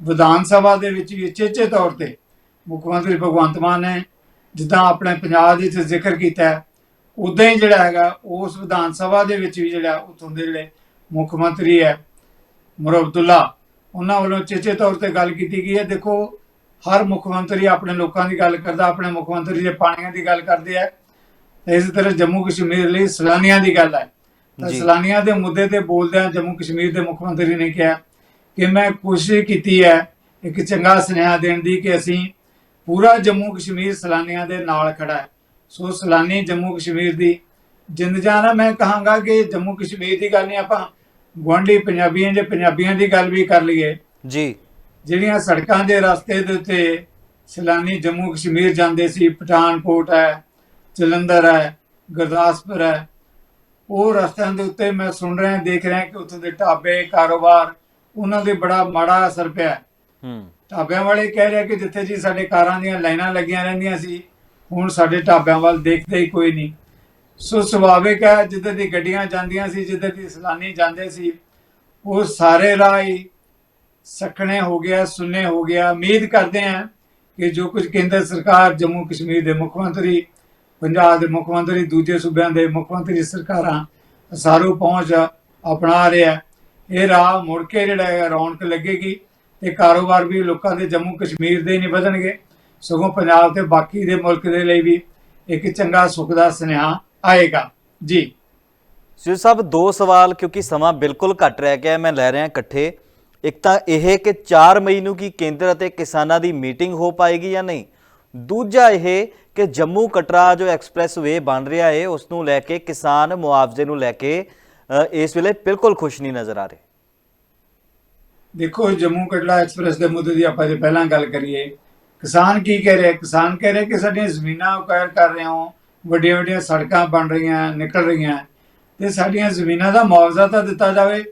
ਵਿਧਾਨ ਸਭਾ ਦੇ ਵਿੱਚ ਵੀ ਚੇਚੇ ਤੌਰ ਤੇ ਮੁੱਖ ਮੰਤਰੀ ਭਗਵੰਤ ਮਾਨ ਨੇ ਜਿੱਦਾਂ ਆਪਣੇ ਪੰਜਾਬ ਦੇ ਵਿੱਚ ਜ਼ਿਕਰ ਕੀਤਾ ਉਦਾਂ ਹੀ ਜਿਹੜਾ ਹੈਗਾ, ਉਸ ਵਿਧਾਨ ਸਭਾ ਦੇ ਵਿੱਚ ਵੀ ਜਿਹੜਾ ਉੱਥੋਂ ਦੇ ਜਿਹੜੇ ਮੁੱਖ ਮੰਤਰੀ ਹੈ ਮੁਰ ਅਬਦੁੱਲਾ, ਉਹਨਾਂ ਵੱਲੋਂ ਚੇਚੇ ਤੌਰ ਤੇ ਗੱਲ ਕੀਤੀ ਗਈ ਹੈ। ਦੇਖੋ, ਹਰ ਮੁੱਖ ਮੰਤਰੀ ਆਪਣੇ ਲੋਕਾਂ ਦੀ ਗੱਲ ਕਰਦਾ, ਆਪਣੇ ਮੁੱਖ ਮੰਤਰੀ ਦੇ ਪਾਣੀਆਂ ਦੀ ਗੱਲ ਕਰਦੇ ਆ ਇਸੇ ਤਰ੍ਹਾਂ ਜੰਮੂ ਕਸ਼ਮੀਰ ਲਈ ਸੈਲਾਨੀਆਂ ਦੀ ਗੱਲ ਹੈ। ਤਾਂ। ਸੈਲਾਨੀਆਂ ਦੇ ਮੁੱਦੇ ਤੇ ਬੋਲਦਿਆਂ ਜੰਮੂ ਕਸ਼ਮੀਰ ਦੇ ਮੁੱਖ ਮੰਤਰੀ ਨੇ ਕਿਹਾ ਕਿ ਮੈਂ ਕੋਸ਼ਿਸ਼ ਕੀਤੀ ਹੈ ਇੱਕ ਚੰਗਾ ਸੁਨੇਹਾ ਦੇਣ ਦੀ ਕਿ ਅਸੀਂ ਪੂਰਾ ਜੰਮੂ ਕਸ਼ਮੀਰ ਸੈਲਾਨੀਆਂ ਦੇ ਨਾਲ ਖੜਾ ਹੈ। ਸੋ ਸੈਲਾਨੀ ਜੰਮੂ ਕਸ਼ਮੀਰ ਦੀ ਜਿੰਦ ਜਾਨ ਮੈਂ ਕਹਾਂਗਾ ਕਿ ਜੰਮੂ ਕਸ਼ਮੀਰ ਦੀ ਗੱਲ ਨਹੀਂ ਆਪਾਂ ਗੁਆਂਢੀ ਪੰਜਾਬੀਆਂ ਜੇ ਪੰਜਾਬੀਆਂ ਦੀ ਗੱਲ ਵੀ ਕਰ ਲਈਏ। ਜੀ। ਜਿਹੜੀਆਂ ਸੜਕਾਂ ਦੇ ਰਸਤੇ ਦੇ ਉੱਤੇ ਸੈਲਾਨੀ ਜੰਮੂ ਕਸ਼ਮੀਰ ਜਾਂਦੇ ਸੀ ਪਠਾਨਕੋਟ ਹੈ ਜਲੰਧਰ ਹੈ ਗੁਰਦਾਸਪੁਰ ਹੈ। ਉਹ ਰਸਤਿਆਂ ਦੇ ਉੱਤੇ ਮੈਂ ਸੁਣ ਰਿਹਾ ਦੇਖ ਰਿਹਾ ਕਿ ਉੱਥੋਂ ਦੇ ਢਾਬੇ ਕਾਰੋਬਾਰ ਉਹਨਾਂ ਦੇ ਬੜਾ ਮਾੜਾ ਅਸਰ ਪਿਆ ਹੈ। ਢਾਬਿਆਂ ਵਾਲੇ ਕਹਿ ਰਹੇ ਕਿ ਜਿੱਥੇ ਜੀ ਸਾਡੇ ਕਾਰਾਂ ਦੀਆਂ ਲਾਈਨਾਂ ਲੱਗੀਆਂ ਰਹਿੰਦੀਆਂ ਸੀ ਹੁਣ ਸਾਡੇ ਢਾਬਿਆਂ ਵੱਲ ਦੇਖਦੇ ਹੀ ਕੋਈ ਨਹੀਂ। ਸੋ ਸੁਭਾਵਿਕ ਹੈ ਜਿੱਧਰ ਦੀ ਗੱਡੀਆਂ ਜਾਂਦੀਆਂ ਸੀ ਜਿੱਧਰ ਦੀ ਸੈਲਾਨੀ ਜਾਂਦੇ ਸੀ ਉਹ ਸਾਰੇ ਰਾਹ ਸਖਣੇ ਹੋ ਗਿਆ ਸੁੰਨੇ ਹੋ ਗਿਆ। ਉਮੀਦ ਕਰਦੇ ਹਾਂ ਕਿ ਜੋ ਕੁਝ ਕੇਂਦਰ ਸਰਕਾਰ ਜੰਮੂ ਕਸ਼ਮੀਰ ਦੇ ਮੁੱਖ ਮੰਤਰੀ ਪੰਜਾਬ ਦੇ ਮੁੱਖ ਮੰਤਰੀ, ਦੂਜੇ ਸੂਬਿਆਂ ਦੇ ਮੁੱਖ ਮੰਤਰੀ ਸਰਕਾਰਾਂ ਸਾਰੂ ਪਹੁੰਚ ਅਪਣਾ ਰਿਹਾ ਇਹ ਰਾਹ ਮੁੜ ਕੇ ਜਿਹੜਾ ਹੈ ਰੌਣਕ ਲੱਗੇਗੀ ਤੇ ਕਾਰੋਬਾਰ ਵੀ ਲੋਕਾਂ ਦੇ ਜੰਮੂ ਕਸ਼ਮੀਰ ਦੇ ਨਹੀਂ ਵਧਣਗੇ। ਸਗੋਂ ਪੰਜਾਬ ਤੇ ਬਾਕੀ ਦੇ ਮੁਲਕ ਦੇ ਲਈ ਵੀ ਇੱਕ ਚੰਗਾ ਸੁੱਖ ਦਾ ਸੁਨੇਹਾ ਆਏਗਾ। ਜੀ। ਸਿਰ ਸਾਹਿਬ, ਦੋ ਸਵਾਲ ਕਿਉਂਕਿ ਸਮਾਂ ਬਿਲਕੁਲ ਘੱਟ ਰਹਿ ਗਿਆ, ਮੈਂ ਲੈ ਰਿਹਾ ਇਕੱਠੇ। ਇੱਕ ਤਾਂ ਇਹ ਕਿ 4 ਮਈ ਨੂੰ ਕੀ ਕੇਂਦਰ ਅਤੇ ਕਿਸਾਨਾਂ ਦੀ ਮੀਟਿੰਗ ਹੋ ਪਾਏਗੀ ਜਾਂ ਨਹੀਂ? ਦੂਜਾ ਇਹ ਕਿ ਜੰਮੂ ਕਟਰਾ ਜੋ ਐਕਸਪ੍ਰੈਸ ਵੇ ਬਣ ਰਿਹਾ ਹੈ ਉਸ ਨੂੰ ਲੈ ਕੇ ਕਿਸਾਨ ਮੁਆਵਜ਼ੇ ਨੂੰ ਲੈ ਕੇ ਇਸ ਵੇਲੇ ਬਿਲਕੁਲ ਖੁਸ਼ ਨਹੀਂ ਨਜ਼ਰ ਆ ਰਹੇ। ਦੇਖੋ, ਜੰਮੂ ਕਟਰਾ ਐਕਸਪ੍ਰੈਸ ਦੇ ਮੁੱਦੇ ਦੀ ਆਪਾਂ ਜੇ ਪਹਿਲਾਂ ਗੱਲ ਕਰੀਏ, ਕਿਸਾਨ ਕੀ ਕਹਿ ਰਿਹਾ? ਕਿਸਾਨ ਕਹਿ ਰਿਹਾ ਕਿ ਸਾਡੀਆਂ ਜ਼ਮੀਨਾਂ ਅਕਵਾਇਰ ਕਰ ਰਹੇ ਹੋ, ਵੱਡੀਆਂ ਵੱਡੀਆਂ ਸੜਕਾਂ ਬਣ ਰਹੀਆਂ, ਨਿਕਲ ਰਹੀਆਂ। ਤੇ ਸਾਡੀਆਂ ਜ਼ਮੀਨਾਂ ਦਾ ਮੁਆਵਜ਼ਾ ਤਾਂ ਦਿੱਤਾ ਜਾਵੇ।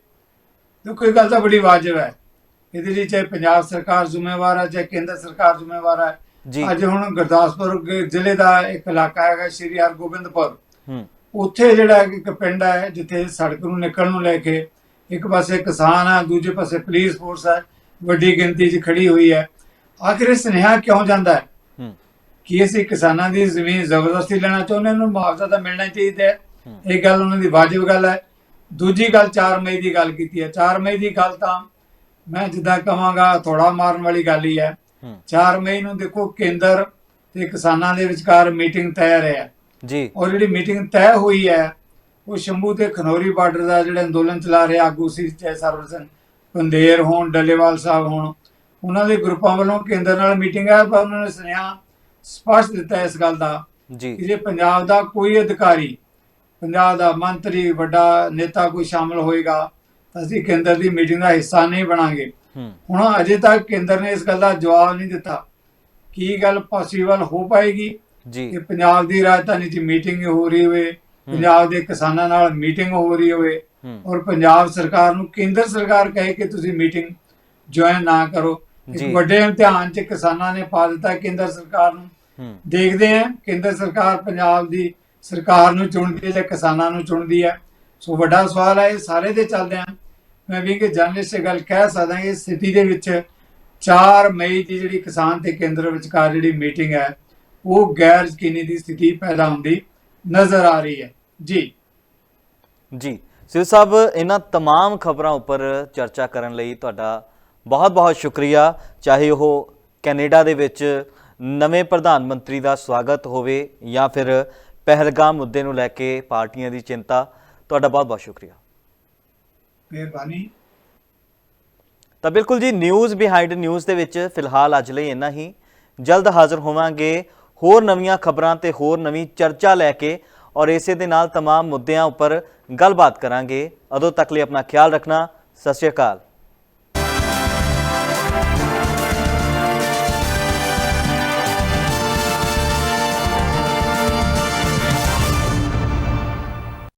ਦੇਖੋ ਇਹ ਗੱਲ ਤਾਂ ਬੜੀ ਵਾਜਬ ਹੈ। ਇਹਦੇ ਲਈ ਚਾਹੇ ਪੰਜਾਬ ਸਰਕਾਰ ਜ਼ਿੰਮੇਵਾਰ ਹੈ, ਚਾਹੇ ਕੇਂਦਰ ਸਰਕਾਰ ਜ਼ਿੰਮੇਵਾਰ ਹੈ ਜੀ। ਅੱਜ ਹੁਣ ਗੁਰਦਾਸਪੁਰ ਜ਼ਿਲ੍ਹੇ ਦਾ ਇੱਕ ਇਲਾਕਾ ਹੈਗਾ ਸ਼੍ਰੀ ਹਰਗੋਬਿੰਦਪੁਰ। ਹੂੰ। ਉੱਥੇ ਜਿਹੜਾ ਇੱਕ ਪਿੰਡ ਹੈ ਜਿੱਥੇ ਸੜਕ ਨੂੰ ਨਿਕਲਣ ਨੂੰ ਲੈ ਕੇ ਇੱਕ ਪਾਸੇ ਕਿਸਾਨ ਹੈ ਦੂਜੇ ਪਾਸੇ ਪੁਲਿਸ ਫੋਰਸ ਹੈ ਵੱਡੀ ਗਿਣਤੀ 'ਚ ਖੜੀ ਹੋਈ ਹੈ। ਆਖਿਰ ਇਹ ਸੁਨੇਹਾ ਕਿਉਂ ਜਾਂਦਾ ਹੈ? ਕਿ ਅਸੀਂ ਕਿਸਾਨਾਂ ਦੀ ਜ਼ਮੀਨ ਜ਼ਬਰਦਸਤੀ ਲੈਣਾ ਚਾਹੁੰਦੇ ਉਹਨਾਂ ਨੂੰ ਮੁਆਵਜ਼ਾ ਤਾਂ ਮਿਲਣਾ ਚਾਹੀਦਾ ਹੈ। ਇਹ ਗੱਲ ਉਹਨਾਂ ਦੀ ਵਾਜਬ ਗੱਲ ਹੈ। ਦੂਜੀ ਗੱਲ 4 ਮਈ ਦੀ ਗੱਲ ਕੀਤੀ ਹੈ। 4 ਮਈ ਦੀ ਗੱਲ ਤਾਂ ਮੈਂ ਜਿੱਦਾਂ ਕਹਾਂਗਾ ਥੋੜਾ ਮਾਰਨ ਵਾਲੀ ਗੱਲ ਹੈ ਹੂੰ। 4 ਮਈ ਨੂੰ ਦੇਖੋ ਕੇਂਦਰ ਤੇ ਕਿਸਾਨਾਂ ਦੇ ਵਿਚਕਾਰ ਮੀਟਿੰਗ ਤੈਅ ਹੈ। ਜੀ। ਔਰ ਜਿਹੜੀ ਮੀਟਿੰਗ ਤੈਅ ਹੋਈ ਹੈ ਉਹ ਸ਼ੰਭੂ ਤੇ ਖਨੌਰੀ ਬਾਰਡਰ ਦਾ ਜਿਹੜਾ ਅੰਦੋਲਨ ਚਲਾ ਰਿਹਾ ਆਗੂ ਸੀ ਚਾਹੇ ਸਰਵਰ ਸਿੰਘ ਪੰਦੇਰ ਹੋਣ ਡੱਲੇਵਾਲ ਸਾਹਿਬ ਹੋਣ ਉਹਨਾਂ ਦੇ ਗਰੁੱਪਾਂ ਵੱਲੋਂ ਕੇਂਦਰ ਨਾਲ ਮੀਟਿੰਗ ਹੈ ਪਰ ਉਹਨਾਂ ਨੇ ਸੁਨੇਹਾ ਸਪਸ਼ਟ ਦਿੱਤਾ ਇਸ ਗੱਲ ਦਾ ਕਿ ਜੀ ਜੇ ਪੰਜਾਬ ਦਾ ਕੋਈ ਅਧਿਕਾਰੀ ਪੰਜਾਬ ਦਾ ਮੰਤਰੀ ਵੱਡਾ ਨੇਤਾ ਕੋਈ ਸ਼ਾਮਲ ਹੋਏਗਾ ਤਾਂ ਅਸੀਂ ਕੇਂਦਰ ਦੀ ਮੀਟਿੰਗ ਦਾ ਹਿੱਸਾ ਨਹੀਂ ਬਣਾਂਗੇ। ਹੁਣ ਅਜੇ ਤੱਕ ਕੇਂਦਰ ਨੇ ਇਸ ਗੱਲ ਦਾ ਜਵਾਬ ਨਹੀਂ ਦਿੱਤਾ। ਕੀ ਗੱਲ ਪੋਸੀਬਲ ਹੋ ਪਾਏਗੀ? ਜੀ। ਕਿ ਪੰਜਾਬ ਦੀ ਰਾਜਧਾਨੀ 'ਚ ਮੀਟਿੰਗ ਹੋ ਰਹੀ ਹੋਵੇ ਪੰਜਾਬ ਦੇ ਕਿਸਾਨਾਂ ਨਾਲ ਮੀਟਿੰਗ ਹੋ ਰਹੀ ਹੋਵੇ ਔਰ ਪੰਜਾਬ ਸਰਕਾਰ ਨੂੰ ਕੇਂਦਰ ਸਰਕਾਰ ਕਹੇ ਕਿ ਤੁਸੀਂ ਮੀਟਿੰਗ ਜੁਆਇਨ ਨਾ ਕਰੋ। ਇੱਕ ਵੱਡੇ ਇਮਤਿਹਾਨ 'ਚ ਕਿਸਾਨਾਂ ਨੇ ਪਾ ਦਿੱਤਾ ਕੇਂਦਰ ਸਰਕਾਰ ਨੂੰ। ਦੇਖਦੇ ਹਾਂ ਕੇਂਦਰ ਸਰਕਾਰ ਪੰਜਾਬ ਦੀ ਸਰਕਾਰ ਨੂੰ ਚੁਣਦੀ ਹੈ ਜਾਂ ਕਿਸਾਨਾਂ ਨੂੰ ਚੁਣਦੀ ਹੈ। ਸੋ ਵੱਡਾ ਸਵਾਲ ਹੈ ਇਹ ਸਾਰੇ ਦੇ ਚੱਲਦੇ ਆ ਮੈਂ ਵੀ ਕਿ ਜਰਨਲਿਸਟ ਇਹ ਗੱਲ ਕਹਿ ਸਕਦਾ ਕਿ ਇਸ ਸਥਿਤੀ ਦੇ ਵਿੱਚ 4 ਮਈ ਦੀ ਜਿਹੜੀ ਕਿਸਾਨ ਤੇ ਕੇਂਦਰ ਵਿਚਕਾਰ ਜਿਹੜੀ ਮੀਟਿੰਗ ਹੈ ਉਹ ਗੈਰ ਯਕੀਨੀ ਦੀ ਸਥਿਤੀ ਪੈਦਾ ਹੁੰਦੀ ਨਜ਼ਰ ਆ ਰਹੀ ਹੈ ਜੀ ਜੀ ਸਿਰ ਸਾਹਿਬ ਇਹਨਾਂ तमाम ਖਬਰਾਂ ਉੱਪਰ ਚਰਚਾ ਕਰਨ ਲਈ ਤੁਹਾਡਾ ਬਹੁਤ-ਬਹੁਤ ਸ਼ੁਕਰੀਆ ਚਾਹੇ ਉਹ ਕੈਨੇਡਾ ਦੇ ਵਿੱਚ ਨਵੇਂ ਪ੍ਰਧਾਨ ਮੰਤਰੀ ਦਾ ਸਵਾਗਤ ਹੋਵੇ ਜਾਂ ਫਿਰ ਪਹਿਲਗਾਮ ਮੁੱਦੇ ਨੂੰ ਲੈ ਕੇ ਪਾਰਟੀਆਂ ਦੀ ਚਿੰਤਾ ਤੁਹਾਡਾ ਬਹੁਤ-ਬਹੁਤ ਸ਼ੁਕਰੀਆ ਮਿਹਰਬਾਨੀ ਤਾਂ ਬਿਲਕੁਲ ਜੀ ਨਿਊਜ਼ ਬਿਹਾਈਂਡ ਨਿਊਜ਼ ਦੇ ਵਿੱਚ ਫਿਲਹਾਲ ਅੱਜ ਲਈ ਇੰਨਾ ਹੀ ਜਲਦ ਹਾਜ਼ਰ ਹੋਵਾਂਗੇ ਹੋਰ ਨਵੀਆਂ ਖਬਰਾਂ ਤੇ ਹੋਰ ਨਵੀਂ ਚਰਚਾ ਲੈ ਕੇ ਔਰ ਇਸੇ ਦੇ ਨਾਲ तमाम ਮੁੱਦਿਆਂ ਉੱਪਰ ਗੱਲਬਾਤ ਕਰਾਂਗੇ ਉਦੋਂ ਤੱਕ ਲਈ ਆਪਣਾ ਖਿਆਲ ਰੱਖਣਾ ਸਤਿ ਸ਼੍ਰੀ ਅਕਾਲ